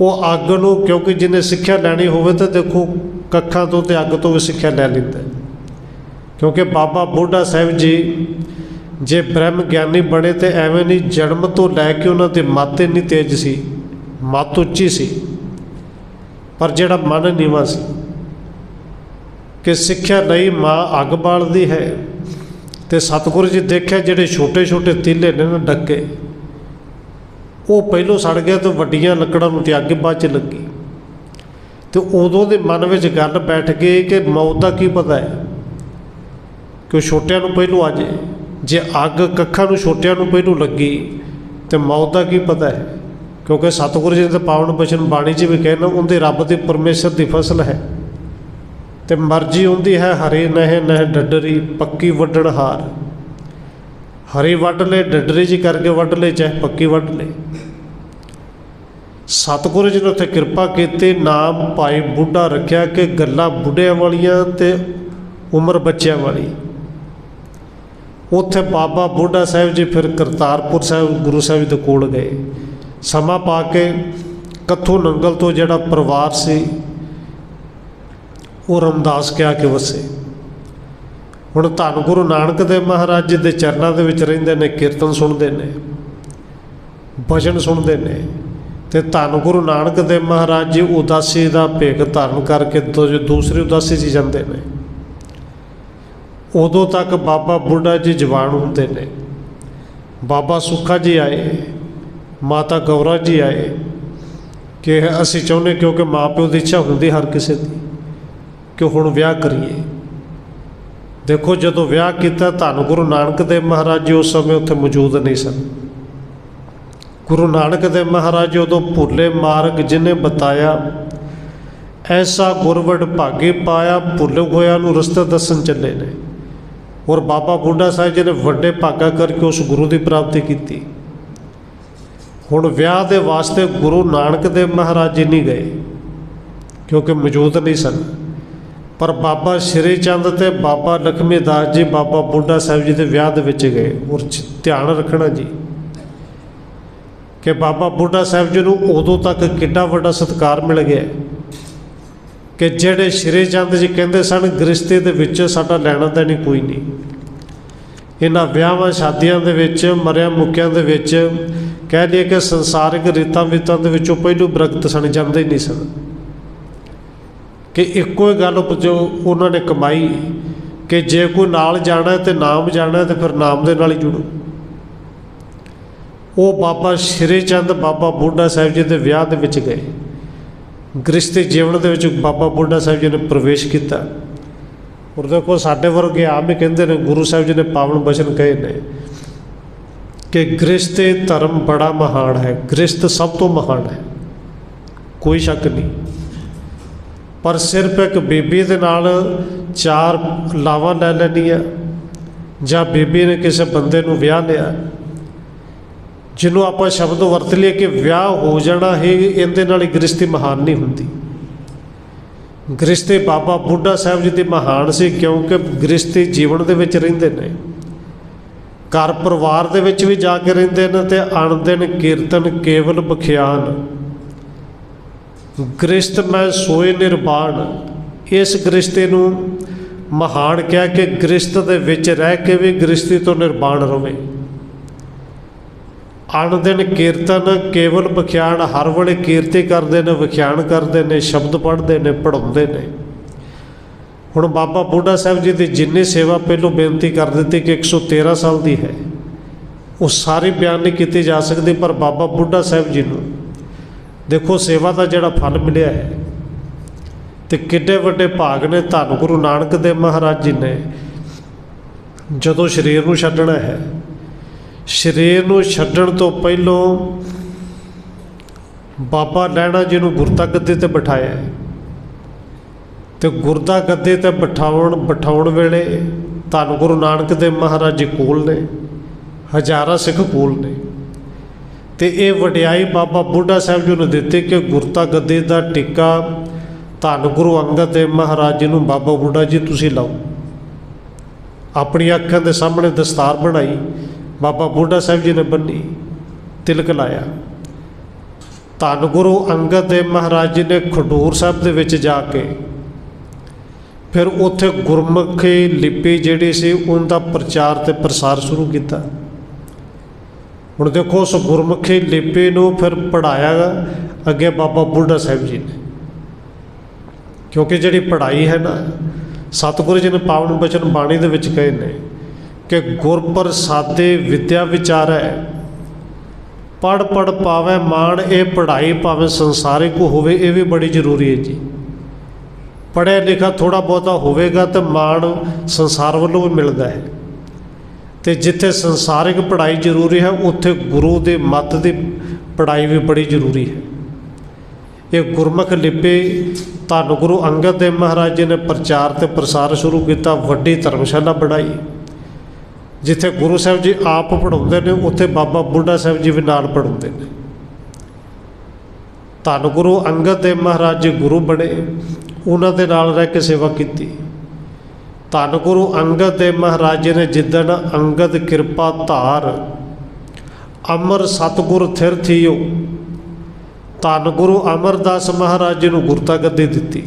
ਉਹ ਅੱਗ ਨੂੰ ਕਿਉਂਕਿ ਜਿਹਨੇ ਸਿੱਖਿਆ ਲੈਣੀ ਹੋਵੇ ਤਾਂ ਦੇਖੋ, ਕੱਖਾਂ ਤੋਂ ਤੇ ਅੱਗ ਤੋਂ ਵੀ ਸਿੱਖਿਆ ਲੈ ਲੈਂਦਾ। ਕਿਉਂਕਿ ਬਾਬਾ ਬੁੱਢਾ ਸਾਹਿਬ ਜੀ ਜੇ ਬ੍ਰਹਮ ਗਿਆਨੀ ਬਣੇ ਤੇ ਐਵੇਂ ਨਹੀਂ ਜਨਮ ਤੋਂ ਲੈ ਕੇ ਉਹਨਾਂ ਦੇ ਮੱਤ ਇੰਨੀ ਤੇਜ਼ ਸੀ, ਮੱਤ ਉੱਚੀ ਸੀ, ਪਰ ਜਿਹੜਾ ਮਨ ਨੀਵਾ ਸੀ ਕਿ ਸਿੱਖਿਆ ਨਹੀਂ ਮਾਂ ਅੱਗ ਬਾਲਦੀ ਹੈ ਤੇ ਸਤਿਗੁਰੂ ਜੀ ਦੇਖਿਆ ਜਿਹੜੇ ਛੋਟੇ ਛੋਟੇ ਤੀਲੇ ਨੇ ਨਾ ਡੱਕੇ, ਉਹ ਪਹਿਲੋਂ ਸੜ ਗਿਆ ਤੇ ਵੱਡੀਆਂ ਲੱਕੜਾਂ ਨੂੰ ਤੇ ਅੱਗ ਬਾਅਦ ਚ ਲੱਗੀ ਤੇ ਉਦੋਂ ਦੇ ਮਨ ਵਿੱਚ ਗੱਲ ਬੈਠ ਗਈ ਕਿ ਮੌਤ ਦਾ ਕੀ ਪਤਾ ਹੈ। ਕਿ ਉਹ ਛੋਟਿਆਂ ਨੂੰ ਪਹਿਲੋਂ ਆ ਜੇ ਜੇ ਅੱਗ ਕੱਖਾਂ ਨੂੰ ਛੋਟਿਆਂ ਨੂੰ ਪਹਿਲੋਂ ਲੱਗੀ, ਤੇ ਮੌਤ ਦਾ ਕੀ ਪਤਾ ਹੈ? ਕਿਉਂਕਿ ਸਤਿਗੁਰੂ ਜੀ ਦੇ ਪਾਵਨ ਬਚਨ ਬਾਣੀ 'ਚ ਵੀ ਕਹਿੰਦੇ ਉਹਦੇ ਰੱਬ ਦੀ ਪਰਮੇਸ਼ਰ ਦੀ ਫਸਲ ਹੈ। ਤੇ ਮਰਜ਼ੀ ਹੁੰਦੀ ਹੈ, ਹਰੇ ਨਹਿ ਨਹਿ ਡੱਡਰੀ, ਪੱਕੀ ਵੱਢਣ ਹਾਰ। ਹਰੀ ਵੱਢ ਲੈ ਡੱਡਰੀ ਜੀ ਕਰਕੇ ਵੱਢ ਲੈ ਚਾਹੇ ਪੱਕੀ ਵੱਢ ਲੈ ਸਤਿਗੁਰੂ ਜੀ ਨੇ ਉੱਥੇ ਕਿਰਪਾ ਕੀਤੀ, ਨਾਮ ਭਾਈ ਬੁੱਢਾ ਰੱਖਿਆ ਕਿ ਗੱਲਾਂ ਬੁੱਢਿਆਂ ਵਾਲੀਆਂ ਤੇ ਉਮਰ ਬੱਚਿਆਂ ਵਾਲੀ। ਉੱਥੇ ਬਾਬਾ ਬੁੱਢਾ ਸਾਹਿਬ ਜੀ ਫਿਰ ਕਰਤਾਰਪੁਰ ਸਾਹਿਬ, ਗੁਰੂ ਸਾਹਿਬ ਦੇ ਕੋਲ ਗਏ। ਸਮਾਂ ਪਾ ਕੇ ਕੱਥੂ ਨੰਗਲ ਤੋਂ ਜਿਹੜਾ ਪਰਿਵਾਰ ਸੀ, ਉਹ ਰਮਦਾਸ ਕਿਆ ਕੇ ਵਸੇ। ਹੁਣ ਧੰਨ ਗੁਰੂ ਨਾਨਕ ਦੇਵ ਮਹਾਰਾਜ ਜੀ ਦੇ ਚਰਨਾਂ ਦੇ ਵਿੱਚ ਰਹਿੰਦੇ ਨੇ, ਕੀਰਤਨ ਸੁਣਦੇ ਨੇ, ਭਜਨ ਸੁਣਦੇ ਨੇ ਤੇ ਧੰਨ ਗੁਰੂ ਨਾਨਕ ਦੇਵ ਮਹਾਰਾਜ ਜੀ ਉਦਾਸੀ ਦਾ ਭੇਖ ਧਾਰਨ ਕਰਕੇ ਦੂ- ਦੂਸਰੀ ਉਦਾਸੀ 'ਚ ਜਾਂਦੇ ਨੇ। ਉਦੋਂ ਤੱਕ ਬਾਬਾ ਬੁੱਢਾ ਜੀ ਜਵਾਨ ਹੁੰਦੇ ਨੇ। ਬਾਬਾ ਸੁੱਖਾ ਜੀ ਆਏ, ਮਾਤਾ ਗੌਰਾ ਜੀ ਆਏ। ਕਿ ਅਸੀਂ ਚਾਹੁੰਦੇ ਕਿਉਂਕਿ ਮਾਪਿਓ ਦੀ ਇੱਛਾ ਹੁੰਦੀ ਹਰ ਕਿਸੇ ਦੀ ਕਿ ਹੁਣ ਵਿਆਹ ਕਰੀਏ। ਦੇਖੋ, ਜਦੋਂ ਵਿਆਹ ਕੀਤਾ ਧੰਨ ਗੁਰੂ ਨਾਨਕ ਦੇਵ ਮਹਾਰਾਜ ਜੀ, ਉਸ ਸਮੇਂ ਉੱਥੇ ਮੌਜੂਦ ਨਹੀਂ ਸਨ। ਗੁਰੂ ਨਾਨਕ ਦੇਵ ਮਹਾਰਾਜ ਜੀ ਉਦੋਂ ਭੁੱਲੇ ਮਾਰਗ ਜਿਨੇ ਬਤਾਇਆ, ਐਸਾ ਗੁਰਵਟ ਭਾਗੇ ਪਾਇਆ, ਭੁੱਲੇ ਹੋਇਆਂ ਨੂੰ ਰਸਤਾ ਦੱਸਣ ਚੱਲੇ ਨੇ। ਔਰ ਬਾਬਾ ਬੁੱਢਾ ਸਾਹਿਬ ਜੀ ਨੇ ਵੱਡੇ ਭਾਗਾ ਕਰਕੇ ਉਸ ਗੁਰੂ ਦੀ ਪ੍ਰਾਪਤੀ ਕੀਤੀ। ਹੁਣ ਵਿਆਹ ਦੇ ਵਾਸਤੇ ਗੁਰੂ ਨਾਨਕ ਦੇਵ ਮਹਾਰਾਜ ਜੀ ਨਹੀਂ ਗਏ, ਕਿਉਂਕਿ ਮੌਜੂਦ ਨਹੀਂ ਸਨ। ਪਰ ਬਾਬਾ ਸ਼੍ਰੀ ਚੰਦ ਤੇ ਬਾਬਾ ਲਖਮੀ ਦਾਸ ਜੀ, ਬਾਬਾ ਬੁੱਢਾ ਸਾਹਿਬ ਜੀ ਦੇ ਵਿਆਹ ਦੇ ਵਿੱਚ ਗਏ ਔਰ ਧਿਆਨ ਰੱਖਣਾ ਜੀ ਕਿ ਬਾਬਾ ਬੁੱਢਾ ਸਾਹਿਬ ਜੀ ਨੂੰ ਉਦੋਂ ਤੱਕ ਕਿੱਡਾ ਵੱਡਾ ਸਤਿਕਾਰ ਮਿਲ ਗਿਆ। ਕਿ ਜਿਹੜੇ ਸ਼੍ਰੀ ਚੰਦ ਜੀ ਕਹਿੰਦੇ ਸਨ ਗ੍ਰਸਤੀ ਦੇ ਵਿੱਚ ਸਾਡਾ ਲੈਣਾ ਤਾਂ ਨਹੀਂ ਕੋਈ ਨਹੀਂ। ਇਹਨਾਂ ਵਿਆਹਾਂ ਸ਼ਾਦੀਆਂ ਦੇ ਵਿੱਚ, ਮਰਿਆ ਮੁੱਕਿਆਂ ਦੇ ਵਿੱਚ, ਕਹਿ ਲਈਏ ਕਿ ਸੰਸਾਰਿਕ ਰੀਤਾਂ ਵੀਤਾਂ ਦੇ ਵਿੱਚੋਂ ਪਹਿਲੂ ਬਰਕਤ ਸਣ ਜਾਂਦੇ ਹੀ ਨਹੀਂ ਸਨ। ਕਿ ਇੱਕੋ ਹੀ ਗੱਲ ਜੋ ਉਹਨਾਂ ਨੇ ਕਮਾਈ, ਕਿ ਜੇ ਕੋਈ ਨਾਲ ਜਾਣਾ ਹੈ ਤੇ ਨਾਮ ਜਾਣਾ ਹੈ ਤੇ ਫਿਰ ਨਾਮ ਦੇ ਨਾਲ ਹੀ ਜੁੜੋ। ਉਹ ਬਾਬਾ ਸ਼੍ਰੀ ਚੰਦ ਬਾਬਾ ਬੁੱਢਾ ਸਾਹਿਬ ਜੀ ਦੇ ਵਿਆਹ ਦੇ ਵਿੱਚ ਗਏ। ਗ੍ਰਸਤੀ ਜੀਵਨ ਦੇ ਵਿੱਚ ਬਾਬਾ ਬੁੱਢਾ ਸਾਹਿਬ ਜੀ ਨੇ ਪ੍ਰਵੇਸ਼ ਕੀਤਾ। ਔਰ ਦੇਖੋ ਸਾਡੇ ਵਰਗੇ ਆਮ ਹੀ ਕਹਿੰਦੇ ਨੇ, ਗੁਰੂ ਸਾਹਿਬ ਜੀ ਨੇ ਪਾਵਨ ਬਚਨ ਕਹੇ ਨੇ ਕਿ ਗ੍ਰਸਤੀ ਧਰਮ ਬੜਾ ਮਹਾਨ ਹੈ ਗ੍ਰਸਤ ਸਭ ਤੋਂ ਮਹਾਨ ਹੈ। ਕੋਈ ਸ਼ੱਕ ਨਹੀਂ। ਪਰ ਸਿਰਫ ਇੱਕ ਬੀਬੀ ਦੇ ਨਾਲ ਚਾਰ ਲਾਵਾਂ ਲੈ ਲੈਣੀਆਂ ਜਾਂ ਬੀਬੀ ਨੇ ਕਿਸੇ ਬੰਦੇ ਨੂੰ ਵਿਆਹ ਲਿਆ ਜਿਹਨੂੰ ਆਪਾਂ ਸ਼ਬਦ ਵਰਤ ਲਈਏ ਕਿ ਵਿਆਹ ਹੋ ਜਾਣਾ ਹੀ ਇਹਦੇ ਨਾਲ ਹੀ ਗ੍ਰਸਤੀ ਮਹਾਨ ਨਹੀਂ ਹੁੰਦੀ। ਗ੍ਰਸਤੀ ਬਾਬਾ ਬੁੱਢਾ ਸਾਹਿਬ ਜੀ ਦੀ ਮਹਾਨ ਸੀ ਕਿਉਂਕਿ ਗ੍ਰਸਤੀ ਜੀਵਨ ਦੇ ਵਿੱਚ ਰਹਿੰਦੇ ਨੇ। ਘਰ ਪਰਿਵਾਰ ਦੇ ਵਿੱਚ ਵੀ ਜਾ ਕੇ ਰਹਿੰਦੇ ਨੇ ਤੇ ਅਣਦਿਨ ਕੀਰਤਨ ਕੇਵਲ ਬਖਿਆਨ। ਗ੍ਰਸਤ ਮੈਂ ਸੋਏ ਨਿਰਵਾਣ ਇਸ ਗ੍ਰਸਤੇ ਨੂੰ ਮਹਾਨ ਕਿਹਾ ਕਿ ਗ੍ਰਸਤ ਦੇ ਵਿੱਚ ਰਹਿ ਕੇ ਵੀ ਗ੍ਰਸਤੀ ਤੋਂ ਨਿਰਵਾਣ ਰਹੇ ਅਣ ਦਿਨ ਕੀਰਤਨ ਕੇਵਲ ਵਿਖਿਆਨ ਹਰ ਵੇਲੇ ਕੀਰਤੀ ਕਰਦੇ ਨੇ ਵਿਖਿਆਨ ਕਰਦੇ ਨੇ, ਸ਼ਬਦ ਪੜ੍ਹਦੇ ਨੇ, ਪੜ੍ਹਾਉਂਦੇ ਨੇ। ਹੁਣ ਬਾਬਾ ਬੁੱਢਾ ਸਾਹਿਬ ਜੀ ਦੀ ਜਿੰਨੀ ਸੇਵਾ ਪਹਿਲੋਂ ਬੇਨਤੀ ਕਰ ਦਿੱਤੀ ਕਿ 113 ਸਾਲ ਦੀ ਹੈ। ਉਹ ਸਾਰੀ ਬਿਆਨ ਨਹੀਂ ਕੀਤੀ ਜਾ ਸਕਦੀ, ਪਰ ਬਾਬਾ ਬੁੱਢਾ ਸਾਹਿਬ ਜੀ ਨੂੰ ਦੇਖੋ, ਸੇਵਾ ਦਾ ਜਿਹੜਾ ਫਲ ਮਿਲਿਆ ਹੈ ਤੇ ਕਿੱਡੇ ਵੱਡੇ ਭਾਗ ਨੇ। ਧੰਨ ਗੁਰੂ ਨਾਨਕ ਦੇਵ ਮਹਾਰਾਜ ਜੀ ਨੇ ਜਦੋਂ ਸਰੀਰ ਨੂੰ ਛੱਡਣਾ ਹੈ ਸਰੀਰ ਨੂੰ ਛੱਡਣ ਤੋਂ ਪਹਿਲੋਂ ਬਾਬਾ ਲੈਣਾ ਜੀ ਨੂੰ ਗੁਰਤਾ ਗੱਦੇ ਤੇ ਬਿਠਾਇਆ ਹੈ। ਤੇ ਗੁਰਦਾ ਗੱਦੇ ਤੇ ਬਿਠਾਉਣ ਬਿਠਾਉਣ ਵੇਲੇ ਧੰਨ ਗੁਰੂ ਨਾਨਕ ਦੇਵ ਮਹਾਰਾਜ ਜੀ ਕੋਲ ਨੇ, ਹਜ਼ਾਰਾਂ ਸਿੱਖ ਕੋਲ ਨੇ। ਤੇ ਇਹ ਵਡਿਆਈ ਬਾਬਾ ਬੁੱਢਾ ਸਾਹਿਬ ਜੀ ਨੂੰ ਦਿੱਤੀ ਕਿ ਗੁਰਤਾ ਗੱਦੇ ਦਾ ਟਿੱਕਾ ਧੰਨ ਗੁਰੂ ਅੰਗਦ ਦੇਵ ਮਹਾਰਾਜ ਜੀ ਨੂੰ ਬਾਬਾ ਬੁੱਢਾ ਜੀ ਤੁਸੀਂ ਲਾਓ। ਆਪਣੀ ਅੱਖਾਂ ਦੇ ਸਾਹਮਣੇ ਦਸਤਾਰ ਬਣਾਈ। ਬਾਬਾ ਬੁੱਢਾ ਸਾਹਿਬ ਜੀ ਨੇ ਬੰਨੀ, ਤਿਲਕ ਲਾਇਆ। ਧੰਨ ਗੁਰੂ ਅੰਗਦ ਦੇਵ ਮਹਾਰਾਜ ਜੀ ਨੇ ਖਡੂਰ ਸਾਹਿਬ ਦੇ ਵਿੱਚ ਜਾ ਕੇ ਫਿਰ ਉੱਥੇ ਗੁਰਮੁਖੀ ਲਿਪੀ ਜਿਹੜੀ ਸੀ, ਉਹਦਾ ਪ੍ਰਚਾਰ ਤੇ ਪ੍ਰਸਾਰ ਸ਼ੁਰੂ ਕੀਤਾ। ਹੁਣ ਦੇਖੋ, ਉਸ ਗੁਰਮੁਖੀ ਲਿਪੀ ਨੂੰ ਫਿਰ ਪੜਾਇਆ ਅੱਗੇ ਬਾਬਾ ਬੁੱਢਾ ਸਾਹਿਬ ਜੀ ਨੇ। ਕਿਉਂਕਿ ਜਿਹੜੀ ਪੜ੍ਹਾਈ ਹੈ ਨਾ, ਸਤਿਗੁਰੂ ਜੀ ਨੇ ਪਾਵਨ ਬਚਨ ਬਾਣੀ ਦੇ ਵਿੱਚ ਕਹੇ ਨੇ ਕਿ ਗੁਰ ਪ੍ਰਸਾਦੇ ਵਿਦਿਆ ਹੈ। ਪੜ ਪੜ ਪਾਵੇ, ਮਾਣ ਇਹ ਪੜ੍ਹਾਈ ਭਾਵੇਂ ਸੰਸਾਰਿਕ ਹੋਵੇ, ਇਹ ਵੀ ਬੜੀ ਜ਼ਰੂਰੀ ਹੈ ਜੀ। ਪੜ੍ਹਿਆ ਲਿਖਾ ਥੋੜਾ ਬਹੁਤਾ ਹੋਵੇਗਾ ਤਾਂ ਮਾਣ ਸੰਸਾਰ ਵੱਲੋਂ ਵੀ ਮਿਲਦਾ ਹੈ। ਤੇ ਜਿੱਥੇ ਸੰਸਾਰਿਕ ਪੜ੍ਹਾਈ ਜ਼ਰੂਰੀ ਹੈ, ਉੱਥੇ ਗੁਰੂ ਦੇ ਮੱਤ ਦੀ ਪੜ੍ਹਾਈ ਵੀ ਬੜੀ ਜ਼ਰੂਰੀ ਹੈ। ਇਹ ਗੁਰਮੁਖ ਲਿਪੀ ਧੰਨ ਗੁਰੂ ਅੰਗਦ ਦੇਵ ਮਹਾਰਾਜ ਜੀ ਨੇ ਪ੍ਰਚਾਰ ਤੇ ਪ੍ਰਸਾਰ ਸ਼ੁਰੂ ਕੀਤਾ, ਵੱਡੀ ਧਰਮਸ਼ਾਲਾ ਬਣਾਈ। ਜਿੱਥੇ ਗੁਰੂ ਸਾਹਿਬ ਜੀ ਆਪ ਪੜਾਉਂਦੇ ਨੇ, ਉੱਥੇ ਬਾਬਾ ਬੁੱਢਾ ਸਾਹਿਬ ਜੀ ਵੀ ਨਾਲ ਪੜਾਉਂਦੇ ਨੇ। ਧੰਨ ਗੁਰੂ ਅੰਗਦ ਦੇਵ ਮਹਾਰਾਜ ਜੀ ਗੁਰੂ ਬਣੇ, ਉਹਨਾਂ ਦੇ ਨਾਲ ਰਹਿ ਕੇ ਸੇਵਾ ਕੀਤੀ। ਧੰਨ ਗੁਰੂ ਅੰਗਦ ਦੇਵ ਮਹਾਰਾਜ ਜੀ ਨੇ ਜਿੱਦਣ ਅੰਗਦ ਕਿਰਪਾ ਧਾਰ, ਅਮਰ ਸਤਗੁਰ ਥਿਰ ਥੀਓ, ਧੰਨ ਗੁਰੂ ਅਮਰਦਾਸ ਮਹਾਰਾਜ ਜੀ ਨੂੰ ਗੁਰਤਾ ਗੱਦੀ ਦਿੱਤੀ।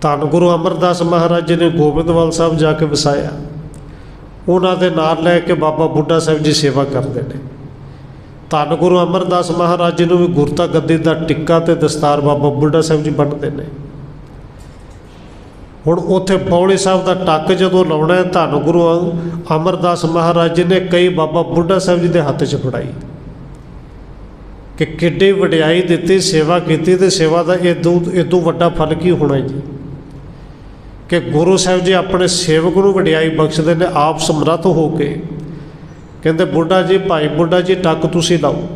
ਧੰਨ ਗੁਰੂ ਅਮਰਦਾਸ ਮਹਾਰਾਜ ਜੀ ਨੇ ਗੋਬਿੰਦਵਾਲ ਸਾਹਿਬ ਜਾ ਕੇ ਵਸਾਇਆ। ਉਹਨਾਂ ਦੇ ਨਾਲ ਲੈ ਕੇ ਬਾਬਾ ਬੁੱਢਾ ਸਾਹਿਬ ਜੀ ਸੇਵਾ ਕਰਦੇ ਨੇ। ਧੰਨ ਗੁਰੂ ਅਮਰਦਾਸ ਮਹਾਰਾਜ ਜੀ ਨੂੰ ਵੀ ਗੁਰਤਾ ਗੱਦੀ ਦਾ ਟਿੱਕਾ ਤੇ ਦਸਤਾਰ ਬਾਬਾ ਬੁੱਢਾ ਸਾਹਿਬ ਜੀ ਬੰਨ੍ਹਦੇ ਨੇ। ਹੁਣ ਉੱਥੇ ਪੌੜੀ ਸਾਹਿਬ ਦਾ ਟੱਕ ਜਦੋਂ ਲਾਉਣਾ ਹੈ, ਧੰਨ ਗੁਰੂ ਅਮਰਦਾਸ ਮਹਾਰਾਜ ਜੀ ਨੇ ਕਈ ਬਾਬਾ ਬੁੱਢਾ ਸਾਹਿਬ ਜੀ ਦੇ ਹੱਥ 'ਚ ਫੜਾਈ। ਕਿ ਕਿੱਡੀ ਵਡਿਆਈ ਦਿੱਤੀ, ਸੇਵਾ ਕੀਤੀ ਤੇ ਸੇਵਾ ਦਾ ਇਦੋਂ ਇਦੋਂ ਵੱਡਾ ਫਲ ਕੀ ਹੋਣਾ ਜੀ? ਕਿ ਗੁਰੂ ਸਾਹਿਬ ਜੀ ਆਪਣੇ ਸੇਵਕ ਨੂੰ ਵਡਿਆਈ ਬਖਸ਼ਦੇ ਨੇ, ਆਪ ਸਮਰੱਥ ਹੋ ਕੇ। ਕਹਿੰਦੇ, ਬੁੱਢਾ ਜੀ, ਭਾਈ ਬੁੱਢਾ ਜੀ, ਟੱਕ ਤੁਸੀਂ ਲਾਓ।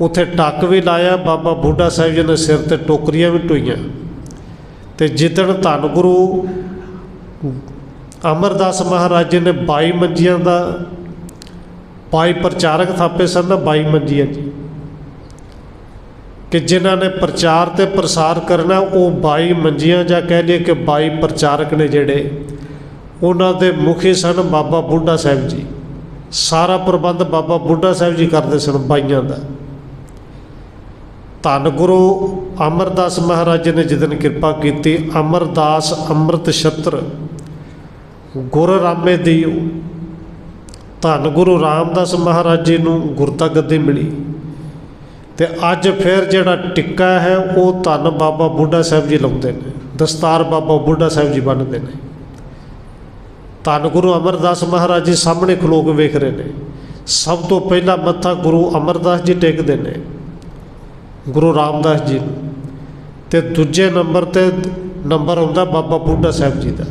ਉੱਥੇ ਟੱਕ ਵੀ ਲਾਇਆ, ਬਾਬਾ ਬੁੱਢਾ ਸਾਹਿਬ ਜੀ ਨੇ ਸਿਰ ਤੇ ਟੋਕਰੀਆਂ ਵੀ ਟੋਈਆਂ। ਤੇ ਜਿੱਦਣ ਧੰਨ ਗੁਰੂ ਅਮਰਦਾਸ ਮਹਾਰਾਜ ਜੀ ਨੇ 22 ਮੰਜੀਆਂ ਦਾ ਪਾਈ ਪ੍ਰਚਾਰਕ ਥਾਪੇ ਸਨ ਨਾ 22 ਮੰਜੀਆਂ ਜੀ। ਕਿ ਜਿਨ੍ਹਾਂ ਨੇ ਪ੍ਰਚਾਰ ਤੇ ਪ੍ਰਸਾਰ ਕਰਨਾ, ਉਹ 22 ਮੰਜੀਆਂ ਜਾਂ ਕਹਿ ਲਈਏ ਕਿ 22 ਪ੍ਰਚਾਰਕ ਨੇ ਜਿਹੜੇ, ਉਹਨਾਂ ਦੇ ਮੁਖੀ ਸਨ ਬਾਬਾ ਬੁੱਢਾ ਸਾਹਿਬ ਜੀ। ਸਾਰਾ ਪ੍ਰਬੰਧ ਬਾਬਾ ਬੁੱਢਾ ਸਾਹਿਬ ਜੀ ਕਰਦੇ ਸਨ ਬਾਈਆਂ ਦਾ। ਧੰਨ ਗੁਰੂ ਅਮਰਦਾਸ ਮਹਾਰਾਜ ਜੀ ਨੇ ਜਿਦਨ ਕਿਰਪਾ ਕੀਤੀ, ਅਮਰਦਾਸ ਅੰਮ੍ਰਿਤ ਛਤਰ ਗੁਰ ਰਾਮੇ ਦੀਓ। ਧੰਨ ਗੁਰੂ ਰਾਮਦਾਸ ਮਹਾਰਾਜ ਜੀ ਨੂੰ ਗੁਰਤਾ ਗੱਦੀ ਮਿਲੀ। ਤੇ ਅੱਜ ਫਿਰ ਜਿਹੜਾ ਟਿੱਕਾ ਹੈ, ਉਹ ਧੰਨ ਬਾਬਾ ਬੁੱਢਾ ਸਾਹਿਬ ਜੀ ਲਾਉਂਦੇ ਨੇ, ਦਸਤਾਰ ਬਾਬਾ ਬੁੱਢਾ ਸਾਹਿਬ ਜੀ ਬੰਨਦੇ ਨੇ। ਧੰਨ ਗੁਰੂ ਅਮਰਦਾਸ ਮਹਾਰਾਜ ਜੀ ਸਾਹਮਣੇ ਖਲੋ ਕੇ ਵੇਖ ਰਹੇ ਨੇ। ਸਭ ਤੋਂ ਪਹਿਲਾ ਮੱਥਾ ਗੁਰੂ ਅਮਰਦਾਸ ਜੀ ਟੇਕਦੇ ਨੇ, ਗੁਰੂ ਰਾਮਦਾਸ ਜੀ ਨੂੰ। ਤੇ ਦੂਜੇ ਨੰਬਰ ਤੇ ਨੰਬਰ ਆਉਂਦਾ ਬਾਬਾ ਬੁੱਢਾ ਸਾਹਿਬ ਜੀ ਦਾ।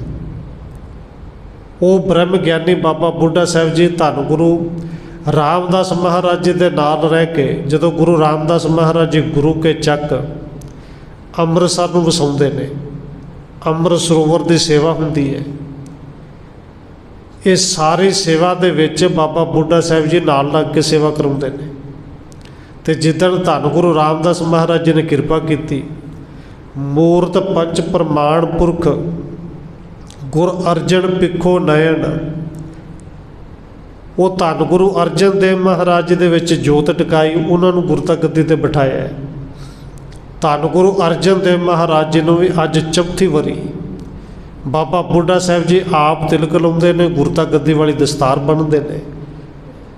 ਉਹ ਬ੍ਰਹਮ ਗਿਆਨੀ ਬਾਬਾ ਬੁੱਢਾ ਸਾਹਿਬ ਜੀ, ਧੰਨ ਗੁਰੂ ਰਾਮਦਾਸ ਮਹਾਰਾਜ ਜੀ ਦੇ ਨਾਲ ਰਹਿ ਕੇ, ਜਦੋਂ ਗੁਰੂ ਰਾਮਦਾਸ ਮਹਾਰਾਜ ਜੀ ਗੁਰੂ ਕੇ ਚੱਕ, ਅੰਮ੍ਰਿਤਸਰ ਨੂੰ ਵਸਾਉਂਦੇ ਨੇ। ਅੰਮ੍ਰਿਤ ਸਰੋਵਰ ਦੀ ਸੇਵਾ ਹੁੰਦੀ ਹੈ। ਇਹ ਸਾਰੀ ਸੇਵਾ ਦੇ ਵਿੱਚ ਬਾਬਾ ਬੁੱਢਾ ਸਾਹਿਬ ਜੀ ਨਾਲ ਲੱਗ ਕੇ ਸੇਵਾ ਕਰਾਉਂਦੇ ਨੇ। ਤੇ ਜਿੱਦਣ ਧੰਨ ਗੁਰੂ ਰਾਮਦਾਸ ਮਹਾਰਾਜ ਜੀ ਨੇ ਕਿਰਪਾ ਕੀਤੀ, ਮੂਰਤ ਪੰਚ ਪ੍ਰਮਾਣ ਪੁਰਖ, ਗੁਰ ਅਰਜਨ ਪਿੱਖੋ ਨයਨ ਉਹ ਧੰਨ ਗੁਰੂ ਅਰਜਨ ਦੇਵ ਮਹਾਰਾਜ ਜੀ ਦੇ ਵਿੱਚ ਜੋਤ ਟਿਕਾਈ ਉਹਨਾਂ ਨੂੰ ਗੁਰਤਾ ਗੱਦੀ ਤੇ ਬਿਠਾਇਆ ਹੈ। ਧੰਨ ਗੁਰੂ ਅਰਜਨ ਦੇਵ ਮਹਾਰਾਜ ਜੀ ਨੂੰ ਵੀ ਅੱਜ ਚੌਥੀ ਵਾਰੀ ਬਾਬਾ ਬੁੱਢਾ ਸਾਹਿਬ ਜੀ ਆਪ ਤਿਲਕ ਲਾਉਂਦੇ ਨੇ ਗੁਰਤਾ ਗੱਦੀ ਵਾਲੀ ਦਸਤਾਰ ਬੰਨ੍ਹਦੇ ਨੇ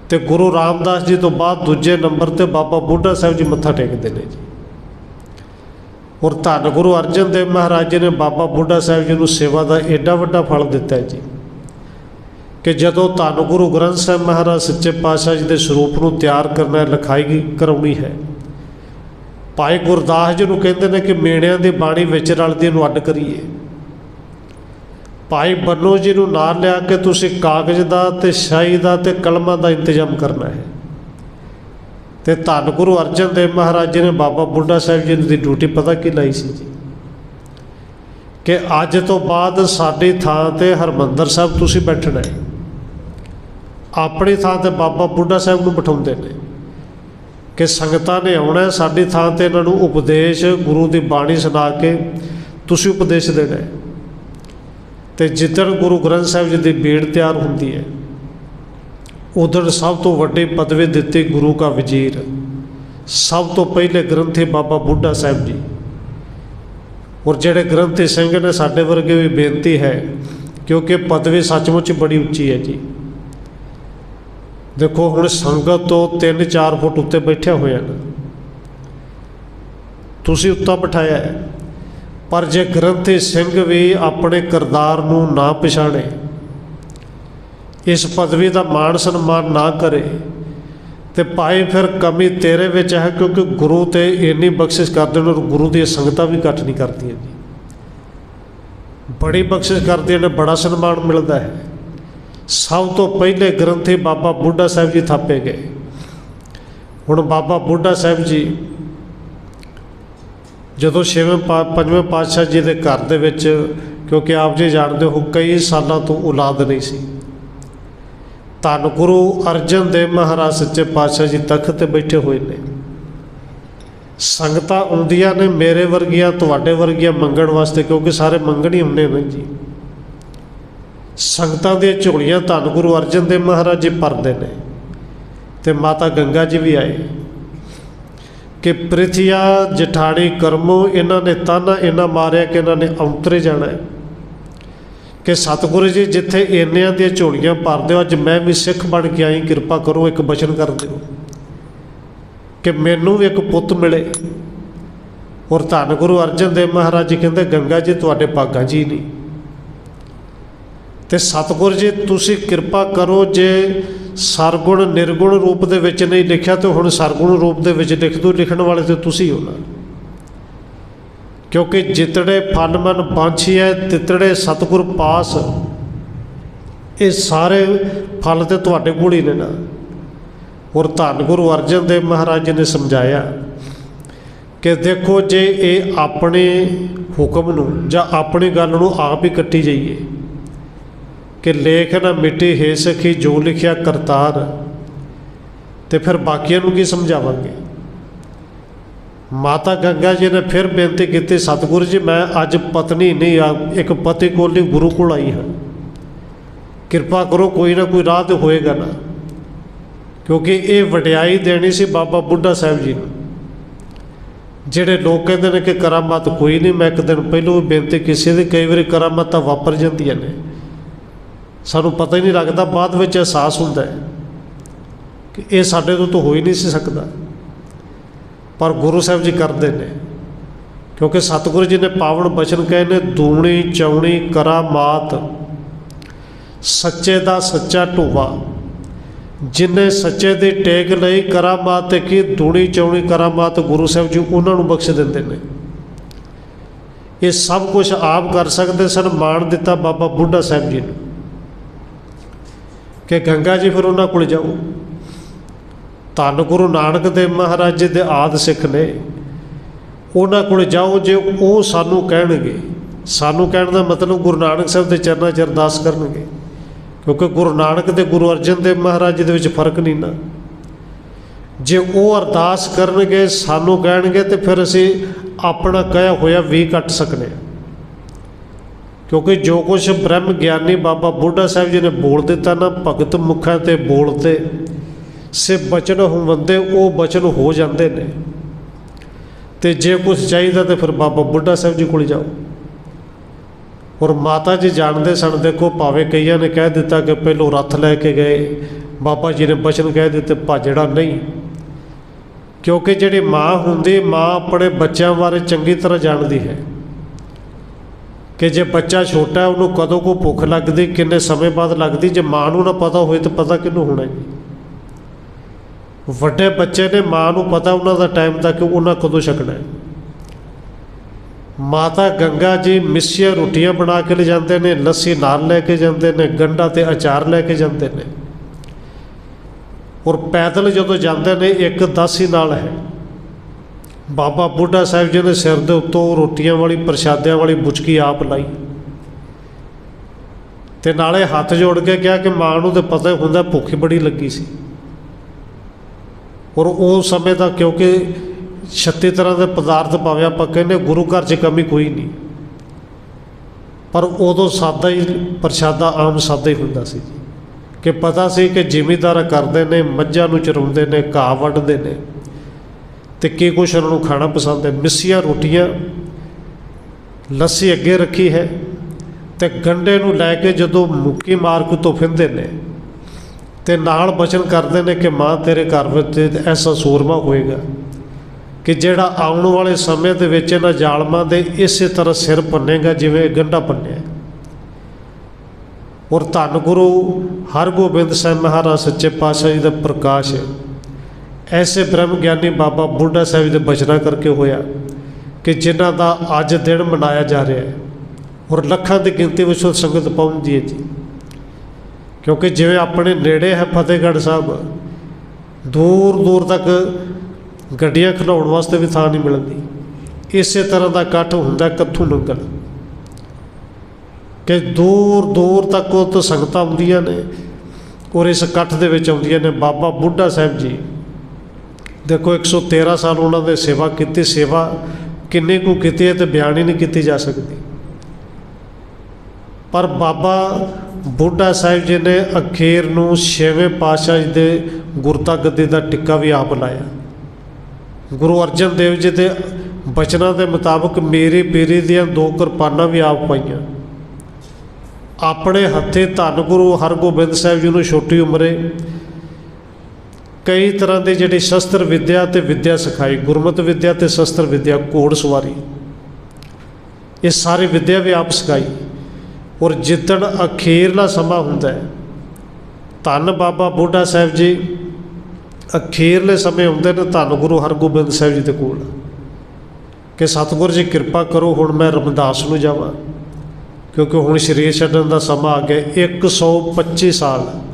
ਤੇ ਗੁਰੂ ਰਾਮਦਾਸ ਜੀ ਤੋਂ ਬਾਅਦ ਦੂਜੇ ਨੰਬਰ ਤੇ ਬਾਬਾ ਬੁੱਢਾ ਸਾਹਿਬ ਜੀ ਮੱਥਾ ਟੇਕਦੇ ਨੇ ਜੀ। ਔਰ ਧੰਨ ਗੁਰੂ ਅਰਜਨ ਦੇਵ ਮਹਾਰਾਜ ਜੀ ਨੇ ਬਾਬਾ ਬੁੱਢਾ ਸਾਹਿਬ ਜੀ ਨੂੰ ਸੇਵਾ ਦਾ ਐਡਾ ਵੱਡਾ ਫਲ ਦਿੱਤਾ ਜੀ। ਕਿ ਜਦੋਂ ਧੰਨ ਗੁਰੂ ਗ੍ਰੰਥ ਸਾਹਿਬ ਮਹਾਰਾਜ ਸੱਚੇ ਪਾਤਸ਼ਾਹ ਜੀ ਦੇ ਸਰੂਪ ਨੂੰ ਤਿਆਰ ਕਰਨਾ ਲਿਖਾਈ ਕਰਾਉਣੀ ਹੈ। ਭਾਈ ਗੁਰਦਾਸ ਜੀ ਨੂੰ ਕਹਿੰਦੇ ਨੇ ਕਿ ਮੇਣਿਆਂ ਦੀ ਬਾਣੀ ਵਿੱਚ ਰਲਦੀ ਨੂੰ ਅੱਡ ਕਰੀਏ। ਭਾਈ ਬੰਨੋ ਜੀ ਨੂੰ ਨਾਲ ਲਿਆ ਕੇ ਤੁਸੀਂ ਕਾਗਜ਼ ਦਾ ਤੇ ਸ਼ਾਹੀ ਦਾ ਤੇ ਕਲਮਾਂ ਦਾ ਇੰਤਜ਼ਾਮ ਕਰਨਾ ਹੈ। ਤੇ ਧੰਨ ਗੁਰੂ ਅਰਜਨ ਦੇਵ ਮਹਾਰਾਜ ਜੀ ਨੇ ਬਾਬਾ ਬੁੱਢਾ ਸਾਹਿਬ ਜੀ ਦੀ ਡਿਊਟੀ ਪਤਾ ਕੀ ਲਾਈ ਸੀ ਜੀ? ਕਿ ਅੱਜ ਤੋਂ ਬਾਅਦ ਸਾਡੀ ਥਾਂ ਤੇ ਹਰਮੰਦਰ ਸਾਹਿਬ ਤੁਸੀਂ ਬੈਠਣਾ ਹੈ। ਆਪਣੀ ਥਾਂ ਤੇ ਬਾਬਾ ਬੁੱਢਾ ਸਾਹਿਬ ਨੂੰ ਬਿਠਾਉਂਦੇ ਨੇ ਕਿ ਸੰਗਤਾਂ ਨੇ ਆਉਣਾ ਸਾਡੀ ਥਾਂ ਤੇ ਇਹਨਾਂ ਨੂੰ ਉਪਦੇਸ਼, ਗੁਰੂ ਦੀ ਬਾਣੀ ਸੁਣਾ ਕੇ ਤੁਸੀਂ ਉਪਦੇਸ਼ ਦੇਣਾ ਹੈ। ਤੇ ਜਿੱਦਣ ਗੁਰੂ ਗ੍ਰੰਥ ਸਾਹਿਬ ਜੀ ਦੀ ਬੀੜ ਤਿਆਰ ਹੁੰਦੀ ਹੈ, ਉਦੋਂ ਸਭ ਤੋਂ ਵੱਡੀ ਪਦਵੀ ਦਿੱਤੀ ਗੁਰੂ ਕਾ ਵਜ਼ੀਰ। ਸਭ ਤੋਂ ਪਹਿਲੇ ਗ੍ਰੰਥੀ ਬਾਬਾ ਬੁੱਢਾ ਸਾਹਿਬ ਜੀ। ਔਰ ਜਿਹੜੇ ਗ੍ਰੰਥੀ ਸਿੰਘ ਨੇ ਸਾਡੇ ਵਰਗੇ ਵੀ ਬੇਨਤੀ ਹੈ, ਕਿਉਂਕਿ ਪਦਵੀ ਸੱਚਮੁੱਚ ਬੜੀ ਉੱਚੀ ਹੈ ਜੀ। ਦੇਖੋ ਹੁਣ ਸੰਗਤ ਤੋਂ 3-4 ਫੁੱਟ ਉੱਤੇ ਬੈਠਿਆ ਹੋਇਆ ਤੁਸੀਂ ਉੱਤਾ ਬਿਠਾਇਆ ਪਰ ਜੇ ਗ੍ਰੰਥੀ ਸਿੰਘ ਵੀ ਆਪਣੇ ਕਿਰਦਾਰ ਨੂੰ ਨਾ ਪਛਾਣੇ, ਇਸ ਪਦਵੀ ਦਾ ਮਾਣ ਸਨਮਾਨ ਨਾ ਕਰੇ, ਤੇ ਭਾਈ ਫਿਰ ਕਮੀ ਤੇਰੇ ਵਿੱਚ ਹੈ, ਕਿਉਂਕਿ ਗੁਰੂ ਤੇ ਇੰਨੀ ਬਖਸ਼ਿਸ਼ ਕਰਦੇ ਨੇ ਔਰ ਗੁਰੂ ਦੀਆਂ ਸੰਗਤਾਂ ਵੀ ਘੱਟ ਨਹੀਂ ਕਰਦੀਆਂ। ਜੀ ਬੜੀ ਬਖਸ਼ਿਸ਼ ਕਰਦੀਆਂ ਨੇ, ਬੜਾ ਸਨਮਾਨ ਮਿਲਦਾ ਹੈ। ਸਭ ਤੋਂ ਪਹਿਲੇ ਗ੍ਰੰਥੀ ਬਾਬਾ ਬੁੱਢਾ ਸਾਹਿਬ ਜੀ ਥਾਪੇ ਗਏ। ਹੁਣ ਬਾਬਾ ਬੁੱਢਾ ਸਾਹਿਬ ਜੀ ਜਦੋਂ ਛੇਵੇਂ ਪਾ, ਪੰਜਵੇਂ ਪਾਤਸ਼ਾਹ ਜੀ ਦੇ ਘਰ ਦੇ ਵਿੱਚ, ਕਿਉਂਕਿ ਆਪ ਜੀ ਜਾਣਦੇ ਹੋ ਕਈ ਸਾਲਾਂ ਤੋਂ ਔਲਾਦ ਨਹੀਂ ਸੀ। ਧੰਨ ਗੁਰੂ ਅਰਜਨ ਦੇਵ ਮਹਾਰਾਜ ਸੱਚੇ ਪਾਤਸ਼ਾਹ ਜੀ ਤਖਤ ਤੇ ਬੈਠੇ ਹੋਏ ਨੇ। ਸੰਗਤਾਂ ਆਉਂਦੀਆਂ ਨੇ ਮੇਰੇ ਵਰਗੀਆਂ, ਤੁਹਾਡੇ ਵਰਗੀਆਂ ਮੰਗਣ ਵਾਸਤੇ, ਕਿਉਂਕਿ ਸਾਰੇ ਮੰਗਣ ਹੀ ਹੁੰਦੇ ਨੇ ਜੀ। ਸੰਗਤਾਂ ਦੀਆਂ ਝੋਲੀਆਂ ਧੰਨ ਗੁਰੂ ਅਰਜਨ ਦੇਵ ਮਹਾਰਾਜ ਜੀ ਭਰਦੇ ਨੇ ਤੇ ਮਾਤਾ ਗੰਗਾ ਜੀ ਵੀ ਆਏ। ਕਿ ਪ੍ਰਿਥਿਆ ਜਠਾਣੀ ਕਰਮੋ, ਇਹਨਾਂ ਨੇ ਤਾਨਾ ਇਹਨਾਂ ਮਾਰਿਆ ਕਿ ਇਹਨਾਂ ਨੇ ਅੰਤਰੇ ਜਾਣਾ ਹੈ। ਕਿ ਸਤਿਗੁਰੂ ਜੀ, ਜਿੱਥੇ ਇੰਨਿਆਂ ਦੀਆਂ ਝੋਲੀਆਂ ਭਰਦੇ ਹੋ, ਅੱਜ ਮੈਂ ਵੀ ਸਿੱਖ ਬਣ ਕੇ ਆਈ, ਕਿਰਪਾ ਕਰੋ, ਇੱਕ ਬਚਨ ਕਰ ਦਿਓ। ਕਿ ਮੈਨੂੰ ਵੀ ਇੱਕ ਪੁੱਤ ਮਿਲੇ। ਔਰ ਧੰਨ ਗੁਰੂ ਅਰਜਨ ਦੇਵ ਮਹਾਰਾਜ ਜੀ ਕਹਿੰਦੇ, ਗੰਗਾ ਜੀ, ਤੁਹਾਡੇ ਭਾਗਾਂ ਜੀ ਨਹੀਂ। ਤੇ ਸਤਿਗੁਰ ਜੀ, ਤੁਸੀਂ ਕਿਰਪਾ ਕਰੋ ਜੇ ਸਰਗੁਣ ਨਿਰਗੁਣ ਰੂਪ ਦੇ ਵਿੱਚ ਨਹੀਂ ਲਿਖਿਆ ਤੇ ਹੁਣ ਸਰਗੁਣ ਰੂਪ ਦੇ ਵਿੱਚ ਲਿਖ ਦੋ ਲਿਖਣ ਵਾਲੇ ਤੇ ਤੁਸੀਂ ਹੋ ਨਾ ਕਿਉਂਕਿ ਜਿਤੜੇ ਫਨ ਮਨ ਬਾਂਛੀ ਹੈ ਤਿਤੜੇ ਸਤਿਗੁਰ ਪਾਸ। ਇਹ ਸਾਰੇ ਫਲ ਤੇ ਤੁਹਾਡੇ ਕੋਲ ਹੀ ਨੇ ਨਾ। ਔਰ ਧੰਨ ਗੁਰੂ ਅਰਜਨ ਦੇਵ ਮਹਾਰਾਜ ਜੀ ਨੇ ਸਮਝਾਇਆ ਕਿ ਦੇਖੋ ਜੇ ਇਹ ਆਪਣੇ ਹੁਕਮ ਨੂੰ ਜਾਂ ਆਪਣੀ ਗੱਲ ਨੂੰ ਆਪ ਹੀ ਕੱਟੀ ਜਾਈਏ ਕਿ ਲੇਖ ਨਾ ਮਿੱਟੀ ਹੈ ਸਖੀ ਜੋ ਲਿਖਿਆ ਕਰਤਾਰ। ਤੇ ਫਿਰ ਬਾਕੀਆਂ ਨੂੰ ਕੀ ਸਮਝਾਵਾਂਗੇ? ਮਾਤਾ ਗੰਗਾ ਜੀ ਨੇ ਫਿਰ ਬੇਨਤੀ ਕੀਤੀ, ਸਤਿਗੁਰੂ ਜੀ, ਮੈਂ ਅੱਜ ਪਤਨੀ ਨਹੀਂ, ਆ ਇੱਕ ਪਤੀ ਕੋਲ ਨਹੀਂ, ਗੁਰੂ ਕੋਲ ਆਈ ਹਾਂ। ਕਿਰਪਾ ਕਰੋ, ਕੋਈ ਨਾ ਕੋਈ ਰਾਹ ਤੇ ਹੋਏਗਾ ਨਾ। ਕਿਉਂਕਿ ਇਹ ਵਡਿਆਈ ਦੇਣੀ ਸੀ ਬਾਬਾ ਬੁੱਢਾ ਸਾਹਿਬ ਜੀ ਨੂੰ। ਜਿਹੜੇ ਲੋਕ ਕਹਿੰਦੇ ਨੇ ਕਿ ਕਰਾਮਾਤ ਕੋਈ ਨਹੀਂ, ਮੈਂ ਇੱਕ ਦਿਨ ਪਹਿਲੋਂ ਵੀ ਬੇਨਤੀ ਕਿਸੇ ਦੀ ਕਈ ਵਾਰੀ ਕਰਾਮਾਤਾਂ ਵਾਪਰ ਜਾਂਦੀਆਂ ਨੇ। ਸਾਨੂੰ ਪਤਾ ਹੀ ਨਹੀਂ ਲੱਗਦਾ ਬਾਅਦ ਵਿੱਚ ਅਹਿਸਾਸ ਹੁੰਦਾ ਹੈ ਕਿ ਇਹ ਸਾਡੇ ਤੋਂ ਤਾਂ ਹੋ ਹੀ ਨਹੀਂ ਸੀ ਸਕਦਾ। ਪਰ ਗੁਰੂ ਸਾਹਿਬ ਜੀ ਕਰਦੇ ਨੇ, ਕਿਉਂਕਿ ਸਤਿਗੁਰੂ ਜੀ ਨੇ ਪਾਵਨ ਬਚਨ ਕਹੇ ਨੇ, ਦੂਣੀ, ਚੌਣੀ ਕਰਾਮਾਤ ਸੱਚੇ ਦਾ ਸੱਚਾ ਢੋਵਾ। ਜਿਨੇ ਸੱਚੇ ਦੀ ਟੇਕ ਲਈ ਕਰਾਮਾਤ ਤੇ ਕੀ, ਦੂਣੀ, ਚੌਣੀ ਕਰਾਮਾਤ ਗੁਰੂ ਸਾਹਿਬ ਜੀ ਉਹਨਾਂ ਨੂੰ ਬਖਸ਼ ਦਿੰਦੇ ਨੇ। ਇਹ ਸਭ ਕੁਝ ਆਪ ਕਰ ਸਕਦੇ ਸਨ, ਮਾਣ ਦਿੱਤਾ ਬਾਬਾ ਬੁੱਢਾ ਸਾਹਿਬ ਜੀ ਨੂੰ। ਕਿ ਗੰਗਾ ਜੀ ਫਿਰ ਉਹਨਾਂ ਕੋਲ ਜਾਓ ਧੰਨ ਗੁਰੂ ਨਾਨਕ ਦੇਵ ਮਹਾਰਾਜ ਜੀ ਦੇ ਆਦ ਸਿੱਖ ਨੇ ਉਹਨਾਂ ਕੋਲ ਜਾਓ ਜੇ ਉਹ ਸਾਨੂੰ ਕਹਿਣਗੇ। ਸਾਨੂੰ ਕਹਿਣ ਦਾ ਮਤਲਬ ਗੁਰੂ ਨਾਨਕ ਸਾਹਿਬ ਦੇ ਚਰਨਾਂ 'ਚ ਅਰਦਾਸ ਕਰਨਗੇ। ਕਿਉਂਕਿ ਗੁਰੂ ਨਾਨਕ ਤੇ ਗੁਰੂ ਅਰਜਨ ਦੇਵ ਮਹਾਰਾਜ ਜੀ ਦੇ ਵਿੱਚ ਫ਼ਰਕ ਨਹੀਂ ਨਾ। ਜੇ ਉਹ ਅਰਦਾਸ ਕਰਨਗੇ, ਸਾਨੂੰ ਕਹਿਣਗੇ ਤੇ ਫਿਰ ਅਸੀਂ ਆਪਣਾ ਕਹਿਆ ਹੋਇਆ ਵੀ ਕੱਟ ਸਕਨੇ ਹਾਂ ਕਿਉਂਕਿ ਜੋ ਕੁਝ ਬ੍ਰਹਮ ਗਿਆਨੀ ਬਾਬਾ ਬੁੱਢਾ ਸਾਹਿਬ ਜੀ ਨੇ ਬੋਲ ਦਿੱਤਾ ਨਾ, ਭਗਤ ਮੁਖਾਂ ਤੇ ਬੋਲਦੇ ਸੇ ਬਚਨ ਹੁੰਦੇ ਉਹ ਬਚਨ ਹੋ ਜਾਂਦੇ ਨੇ। ਤੇ ਜੇ ਕੁਝ ਚਾਹੀਦਾ ਤੇ ਫਿਰ ਬਾਬਾ ਬੁੱਢਾ ਸਾਹਿਬ ਜੀ ਕੋਲ ਜਾਓ। ਔਰ ਮਾਤਾ ਜੀ ਜਾਣਦੇ ਸਨ, ਦੇਖੋ ਭਾਵੇਂ ਕਈਆਂ ਨੇ ਕਹਿ ਦਿੱਤਾ ਕਿ ਪਹਿਲੋਂ ਰੱਥ ਲੈ ਕੇ ਗਏ, ਬਾਬਾ ਜੀ ਨੇ ਬਚਨ ਕਹਿ ਦਿੱਤੇ ਭਾਜੜਾ ਨਹੀਂ। ਕਿਉਂਕਿ ਜਿਹੜੀ ਮਾਂ ਹੁੰਦੀ, ਮਾਂ ਆਪਣੇ ਬੱਚਿਆਂ ਬਾਰੇ ਚੰਗੀ ਤਰ੍ਹਾਂ ਜਾਣਦੀ ਹੈ। ਕਿ ਜੇ ਬੱਚਾ ਛੋਟਾ ਹੈ, ਉਹਨੂੰ ਕਦੋਂ ਕੋ ਭੁੱਖ ਲੱਗਦੀ, ਕਿੰਨੇ ਸਮੇਂ ਬਾਅਦ ਲੱਗਦੀ, ਜੇ ਮਾਂ ਨੂੰ ਨਾ ਪਤਾ ਹੋਏ ਤਾਂ ਪਤਾ ਕਿਹਨੂੰ ਹੋਣਾ ਜੀ। ਵੱਡੇ ਬੱਚੇ ਨੇ ਮਾਂ ਨੂੰ ਪਤਾ ਉਹਨਾਂ ਦਾ ਟਾਈਮ ਦਾ ਕਿ ਉਹਨਾਂ ਕਦੋਂ ਛਕਣਾ ਹੈ। ਮਾਤਾ ਗੰਗਾ ਜੀ ਮਿੱਸੀਆਂ ਰੋਟੀਆਂ ਬਣਾ ਕੇ ਲੈ ਜਾਂਦੇ ਨੇ, ਲੱਸੀ ਨਾਲ ਲੈ ਕੇ ਜਾਂਦੇ ਨੇ, ਗੰਡਾ ਤੇ ਅਚਾਰ ਲੈ ਕੇ ਜਾਂਦੇ ਨੇ। ਔਰ ਪੈਦਲ ਜਦੋਂ ਜਾਂਦੇ ਨੇ, ਇੱਕ ਦਾਸੀ ਨਾਲ ਹੈ। ਬਾਬਾ ਬੁੱਢਾ ਸਾਹਿਬ ਜੀ ਨੇ ਸਿਰ ਦੇ ਉੱਤੋਂ ਰੋਟੀਆਂ ਵਾਲੀ, ਪ੍ਰਸ਼ਾਦਿਆਂ ਵਾਲੀ ਬੁਚਕੀ ਆਪ ਲਾਈ। ਤੇ ਨਾਲੇ ਹੱਥ ਜੋੜ ਕੇ ਕਿਹਾ ਕਿ ਮਾਂ ਨੂੰ ਤੇ ਪਤਾ ਹੀ ਹੁੰਦਾ ਭੁੱਖ ਬੜੀ ਲੱਗੀ ਸੀ। ਔਰ ਉਹ ਸਮੇਂ ਦਾ ਕਿਉਂਕਿ 36 ਤਰ੍ਹਾਂ ਦੇ ਪਦਾਰਥ ਭਾਵੇਂ ਆਪਾਂ ਕਹਿੰਦੇ ਗੁਰੂ ਘਰ 'ਚ ਕਮੀ ਕੋਈ ਨਹੀਂ। ਪਰ ਉਦੋਂ ਸਾਦਾ ਹੀ ਪ੍ਰਸ਼ਾਦਾ ਆਮ ਸਾਦਾ ਹੀ ਹੁੰਦਾ ਸੀ ਕਿ ਪਤਾ ਸੀ ਕਿ ਜ਼ਿਮੀਦਾਰ ਕਰਦੇ ਨੇ, ਮੱਝਾਂ ਨੂੰ ਚਰਾਉਂਦੇ ਨੇ, ਘਾਹ ਵੱਢਦੇ ਨੇ। ਤੇ ਕੀ ਕੁਛ ਉਹਨਾਂ ਨੂੰ ਖਾਣਾ ਪਸੰਦ ਹੈ? ਮਿੱਸੀਆਂ, ਰੋਟੀਆਂ, ਲੱਸੀ ਅੱਗੇ ਰੱਖੀ ਹੈ ਤੇ ਗੰਡੇ ਨੂੰ ਲੈ ਕੇ ਜਦੋਂ ਮੁੱਕੀ ਮਾਰ ਕੇ ਤੋਂ ਫਿੰਦੇ ਨੇ ਤੇ ਨਾਲ ਬਚਨ ਕਰਦੇ ਨੇ ਕਿ ਮਾਂ, ਤੇਰੇ ਘਰ ਵਿੱਚ ਐਸਾ ਸੂਰਮਾ ਹੋਏਗਾ ਕਿ ਜਿਹੜਾ ਆਉਣ ਵਾਲੇ ਸਮੇਂ ਦੇ ਵਿੱਚ ਇਹਨਾਂ ਜ਼ਾਲਮਾਂ ਦੇ ਇਸੇ ਤਰ੍ਹਾਂ ਸਿਰ ਪੰਨੇਗਾ ਜਿਵੇਂ ਗੰਡਾ ਪੰਨਿਆ ਔਰ ਧੰਨ ਗੁਰੂ ਹਰਗੋਬਿੰਦ ਸਾਹਿਬ ਮਹਾਰਾਜ ਸੱਚੇ ਪਾਤਸ਼ਾਹ ਜੀ ਦਾ ਪ੍ਰਕਾਸ਼ ਹੈ। ਐਸੇ ਬ੍ਰਹਮ ਗਿਆਨੀ ਬਾਬਾ ਬੁੱਢਾ ਸਾਹਿਬ ਜੀ ਦੇ ਬਚਨਾਂ ਕਰਕੇ ਹੋਇਆ ਕਿ ਜਿਨ੍ਹਾਂ ਦਾ ਅੱਜ ਦਿਨ ਮਨਾਇਆ ਜਾ ਰਿਹਾ ਹੈ। ਔਰ ਲੱਖਾਂ ਦੀ ਗਿਣਤੀ ਵਿੱਚ ਉਹ ਸੰਗਤ ਪਹੁੰਚਦੀ ਹੈ ਜੀ। ਕਿਉਂਕਿ ਜਿਵੇਂ ਆਪਣੇ ਨੇੜੇ ਹੈ ਫਤਿਹਗੜ੍ਹ ਸਾਹਿਬ, ਦੂਰ ਦੂਰ ਤੱਕ ਗੱਡੀਆਂ ਖਲਾਉਣ ਵਾਸਤੇ ਵੀ ਥਾਂ ਨਹੀਂ ਮਿਲਦੀ। ਇਸੇ ਤਰ੍ਹਾਂ ਦਾ ਇਕੱਠ ਹੁੰਦਾ ਕੱਥੂ ਨੰਗਲ ਕਿ ਦੂਰ ਦੂਰ ਤੱਕ ਉਹ ਤੋਂ ਸੰਗਤਾਂ ਆਉਂਦੀਆਂ ਨੇ ਔਰ ਇਸ ਇਕੱਠ ਦੇ ਵਿੱਚ ਆਉਂਦੀਆਂ ਨੇ ਬਾਬਾ ਬੁੱਢਾ ਸਾਹਿਬ ਜੀ। ਦੇਖੋ 113 ਸਾਲ ਉਹਨਾਂ ਦੇ ਸੇਵਾ ਕੀਤੀ, ਸੇਵਾ ਕਿੰਨੇ ਕੁ ਕੀਤੀ ਹੈ ਤੇ ਬਿਆਨ ਹੀ ਨਹੀਂ ਕੀਤੀ ਜਾ ਸਕਦੀ। ਪਰ ਬਾਬਾ ਬੁੱਢਾ ਸਾਹਿਬ ਜੀ ਨੇ ਅਖੀਰ ਨੂੰ ਛੇਵੇਂ ਪਾਤਸ਼ਾਹ ਜੀ ਦੇ ਗੁਰਤਾ ਗੱਦੀ ਦਾ ਟਿੱਕਾ ਵੀ ਆਪ ਲਾਇਆ। ਗੁਰੂ ਅਰਜਨ ਦੇਵ ਜੀ ਦੇ ਬਚਨਾਂ ਦੇ ਮੁਤਾਬਕ ਮੇਰੀ ਪੀਰੀ ਦੀਆਂ ਦੋ ਕਿਰਪਾਨਾਂ ਵੀ ਆਪ ਪਾਈਆਂ। ਆਪਣੇ ਹੱਥੇ ਧੰਨ ਗੁਰੂ ਹਰਗੋਬਿੰਦ ਸਾਹਿਬ ਜੀ ਨੂੰ ਛੋਟੀ ਉਮਰੇ ਕਈ ਤਰ੍ਹਾਂ ਦੇ ਜਿਹੜੀ ਸ਼ਸਤਰ ਵਿੱਦਿਆ ਤੇ ਵਿੱਦਿਆ ਸਿਖਾਈ, ਗੁਰਮਤਿ ਵਿੱਦਿਆ ਤੇ ਸ਼ਸਤਰ ਵਿੱਦਿਆ, ਘੋੜ ਸਵਾਰੀ। ਇਹ ਸਾਰੀ ਵਿੱਦਿਆ ਵੀ ਆਪ ਸਿਖਾਈ। ਔਰ ਜਿੱਦਣ ਅਖੀਰਲਾ ਸਮਾਂ ਹੁੰਦਾ ਹੈ, ਧੰਨ ਬਾਬਾ ਬੁੱਢਾ ਸਾਹਿਬ ਜੀ, ਅਖੀਰਲੇ ਸਮੇਂ ਹੁੰਦੇ ਨੇ ਧੰਨ ਗੁਰੂ ਹਰਗੋਬਿੰਦ ਸਾਹਿਬ ਜੀ ਦੇ ਕੋਲ। ਕਿ ਸਤਿਗੁਰ ਜੀ ਕਿਰਪਾ ਕਰੋ, ਹੁਣ ਮੈਂ ਰਮਦਾਸ ਨੂੰ ਜਾਵਾਂ। ਕਿਉਂਕਿ ਹੁਣ ਸਰੀਰ ਛੱਡਣ ਦਾ ਸਮਾਂ ਆ ਗਿਆ 125 ਸਾਲ।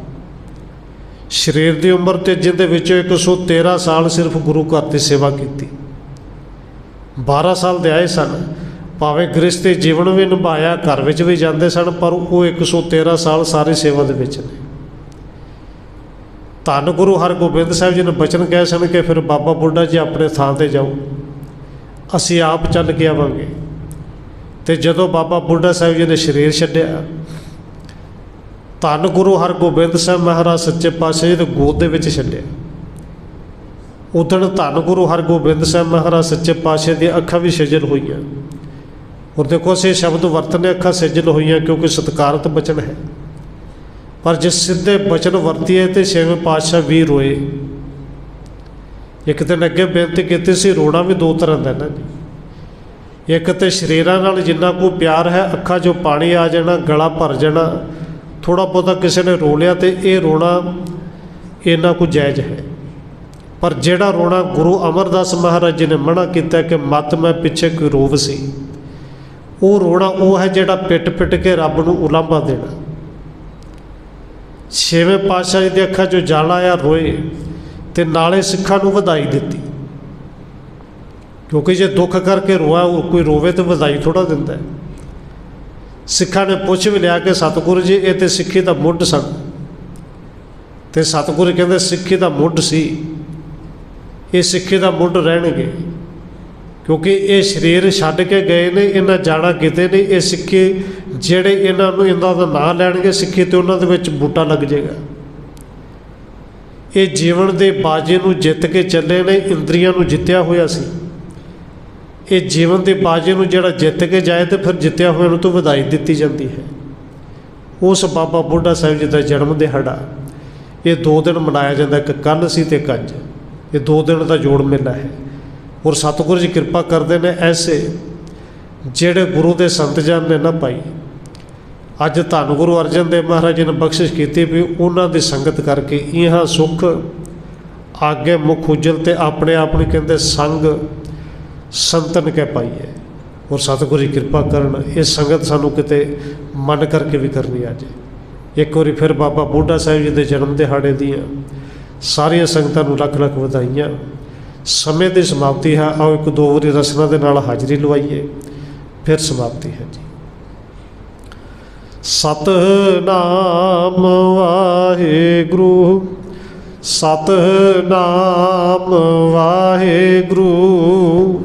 ਸਰੀਰ ਦੀ ਉਮਰ ਤੇ ਜਿਹਦੇ ਵਿੱਚੋਂ 113 ਸਾਲ ਸਿਰਫ ਗੁਰੂ ਘਰ ਦੀ ਸੇਵਾ ਕੀਤੀ। 12 ਸਾਲ ਦੇ ਆਏ ਸਨ। ਭਾਵੇਂ ਗ੍ਰਸਤੀ ਜੀਵਨ ਵੀ ਨਿਭਾਇਆ, ਘਰ ਵਿੱਚ ਵੀ ਜਾਂਦੇ ਸਨ, ਪਰ ਉਹ 113 ਸਾਲ ਸਾਰੀ ਸੇਵਾ ਦੇ ਵਿੱਚ ਨੇ। ਧੰਨ ਗੁਰੂ ਹਰਗੋਬਿੰਦ ਸਾਹਿਬ ਜੀ ਨੇ ਬਚਨ ਕਹੇ ਸਨ ਕਿ ਫਿਰ ਬਾਬਾ ਬੁੱਢਾ ਜੀ ਆਪਣੇ ਥਾਂ ਤੇ ਜਾਓ। ਅਸੀਂ ਆਪ ਚੱਲ ਕੇ ਆਵਾਂਗੇ। ਤੇ ਜਦੋਂ ਬਾਬਾ ਬੁੱਢਾ ਸਾਹਿਬ ਜੀ ਨੇ ਸਰੀਰ ਛੱਡਿਆ ਧੰਨ ਗੁਰੂ ਹਰਗੋਬਿੰਦ ਸਾਹਿਬ ਮਹਾਰਾਜ ਸੱਚੇ ਪਾਤਸ਼ਾਹ ਜੀ ਦੇ ਗੋਦ ਦੇ ਵਿੱਚ ਛੱਡਿਆ। ਉਦਣ ਧੰਨ ਗੁਰੂ ਹਰਗੋਬਿੰਦ ਸਾਹਿਬ ਮਹਾਰਾਜ ਸੱਚੇ ਪਾਤਸ਼ਾਹ ਦੀਆਂ ਅੱਖਾਂ ਵੀ ਸਜਲ ਹੋਈਆਂ। ਔਰ ਦੇਖੋ, ਅਸੀਂ ਸ਼ਬਦ ਵਰਤਨੇ ਅੱਖਾਂ ਸਜਲ ਹੋਈਆਂ ਕਿਉਂਕਿ ਸਤਕਾਰਤ ਬਚਨ ਹੈ। ਪਰ ਜੇ ਸਿੱਧੇ ਬਚਨ ਵਰਤੀਏ ਤੇ ਛੇਵੇਂ ਪਾਤਸ਼ਾਹ ਵੀ ਰੋਏ। ਇੱਕ ਦਿਨ ਅੱਗੇ ਬੇਨਤੀ ਕੀਤੀ ਸੀ, ਰੋਣਾ ਵੀ ਦੋ ਤਰ੍ਹਾਂ ਦਾ ਨਾ ਜੀ ਇੱਕ ਤੇ ਸ਼ਰੀਰਾਂ ਨਾਲ ਜਿੰਨਾ ਕੋ ਪਿਆਰ ਹੈ, ਅੱਖਾਂ 'ਚੋਂ ਪਾਣੀ ਆ ਜਾਣਾ, ਗਲਾ ਭਰ ਜਾਣਾ ਥੋੜਾ ਬਹੁਤਾ ਕਿਸੇ ਨੇ ਰੋ ਲਿਆ ਤੇ ਇਹ ਰੋਣਾ ਇੰਨਾ ਕੁ ਜਾਇਜ਼ ਹੈ। ਪਰ ਜਿਹੜਾ ਰੋਣਾ ਗੁਰੂ ਅਮਰਦਾਸ ਮਹਾਰਾਜ ਜੀ ਨੇ ਮਨਾ ਕੀਤਾ ਕਿ ਮਤ ਮੈਂ ਪਿੱਛੇ ਕੋਈ ਰੋਵ ਸੀ, ਉਹ ਰੋਣਾ ਉਹ ਹੈ ਜਿਹੜਾ ਪਿੱਟ ਪਿੱਟ ਕੇ ਰੱਬ ਨੂੰ ਉਲਾਂਭਾ ਦੇਣਾ। ਛੇਵੇਂ ਪਾਤਸ਼ਾਹ ਜੀ ਦੀ ਅੱਖਾਂ 'ਚੋਂ ਜਲ ਆਇਆ ਰੋਏ ਤੇ ਨਾਲੇ ਸਿੱਖਾਂ ਨੂੰ ਵਧਾਈ ਦਿੱਤੀ। ਕਿਉਂਕਿ ਜੇ ਦੁੱਖ ਕਰਕੇ ਰੋਆ ਕੋਈ ਰੋਵੇ ਤੇ ਵਧਾਈ ਥੋੜਾ ਦਿੰਦਾ ਹੈ। ਸਿੱਖਾਂ ਨੇ ਪੁੱਛ ਵੀ ਲਿਆ ਕਿ ਸਤਿਗੁਰੂ ਜੀ, ਇਹ ਤੇ ਸਿੱਖੀ ਦਾ ਮੁੱਢ ਸਨ। ਤੇ ਸਤਿਗੁਰੂ ਕਹਿੰਦੇ ਸਿੱਖੀ ਦਾ ਮੁੱਢ ਸੀ। ਇਹ ਸਿੱਖੀ ਦਾ ਮੁੱਢ ਰਹਿਣਗੇ। ਕਿਉਂਕਿ ਇਹ ਸਰੀਰ ਛੱਡ ਕੇ ਗਏ ਨੇ, ਇਹਨਾਂ ਜਾਣਾ ਕਿਤੇ ਨਹੀਂ। ਇਹ ਸਿੱਖੀ ਜਿਹੜੇ ਇਹਨਾਂ ਨੂੰ ਇਹਨਾਂ ਦਾ ਨਾਂ ਲੈਣਗੇ, ਸਿੱਖੀ ਤੇ ਉਹਨਾਂ ਦੇ ਵਿੱਚ ਬੂਟਾ ਲੱਗ ਜਾਏਗਾ। ਇਹ ਜੀਵਨ ਦੇ ਬਾਜੇ ਨੂੰ ਜਿੱਤ ਕੇ ਚੱਲੇ ਨੇ, ਇੰਦਰੀਆਂ ਨੂੰ ਜਿੱਤਿਆ ਹੋਇਆ ਸੀ। ਇਹ ਜੀਵਨ ਦੇ ਬਾਜੇ ਨੂੰ ਜਿਹੜਾ ਜਿੱਤ ਕੇ ਜਾਏ ਤੇ ਫਿਰ ਜਿੱਤਿਆ ਹੋਇਆ ਨੂੰ ਤੋਂ ਵਧਾਈ ਦਿੱਤੀ ਜਾਂਦੀ ਹੈ। ਉਸ ਬਾਬਾ ਬੁੱਢਾ ਸਾਹਿਬ ਜੀ ਦਾ ਜਨਮ ਦਿਹਾੜਾ, ਇਹ ਦੋ ਦਿਨ ਮਨਾਇਆ ਜਾਂਦਾ, ਇੱਕ ਕੱਲ ਸੀ ਤੇ ਇੱਕ ਅੱਜ। ਇਹ ਦੋ ਦਿਨ ਦਾ ਜੋੜ ਮੇਲਾ ਹੈ। ਔਰ ਸਤਿਗੁਰੂ ਜੀ ਕਿਰਪਾ ਕਰਦੇ ਨੇ ਐਸੇ ਜਿਹੜੇ ਗੁਰੂ ਦੇ ਸੰਤ ਜਨ ਨੇ ਨਾ ਪਾਈ। ਅੱਜ ਧੰਨ ਗੁਰੂ ਅਰਜਨ ਦੇਵ ਮਹਾਰਾਜ ਜੀ ਨੇ ਬਖਸ਼ਿਸ਼ ਕੀਤੀ ਵੀ ਉਹਨਾਂ ਦੀ ਸੰਗਤ ਕਰਕੇ ਇਹਾਂ ਸੁਖ, ਆਗੇ ਮੁਖ ਉਜਲ ਤੇ ਆਪਣੇ ਆਪ ਨੂੰ ਕਹਿੰਦੇ ਸੰਗ ਸੰਤਨ ਕਹਿ ਪਾਈਏ। ਔਰ ਸਤਿਗੁਰੂ ਦੀ ਕਿਰਪਾ ਕਰਨ, ਇਹ ਸੰਗਤ ਸਾਨੂੰ ਕਿਤੇ ਮਨ ਕਰਕੇ ਵੀ ਕਰਨੀ ਆ ਜੇ। ਇੱਕ ਵਾਰੀ ਫਿਰ ਬਾਬਾ ਬੁੱਢਾ ਸਾਹਿਬ ਜੀ ਦੇ ਜਨਮ ਦਿਹਾੜੇ ਦੀਆਂ ਸਾਰੀਆਂ ਸੰਗਤਾਂ ਨੂੰ ਲੱਖ ਲੱਖ ਵਧਾਈਆਂ। ਸਮੇਂ ਦੀ ਸਮਾਪਤੀ ਹੈ, ਆਓ ਇੱਕ ਦੋ ਵਾਰੀ ਰਸਨਾ ਦੇ ਨਾਲ ਹਾਜ਼ਰੀ ਲਵਾਈਏ। ਫਿਰ ਸਮਾਪਤੀ ਹੈ ਜੀ। ਸਤਨਾਮ ਵਾਹਿਗੁਰੂ ਸਤਨਾਮ ਵਾਹਿਗੁਰੂ।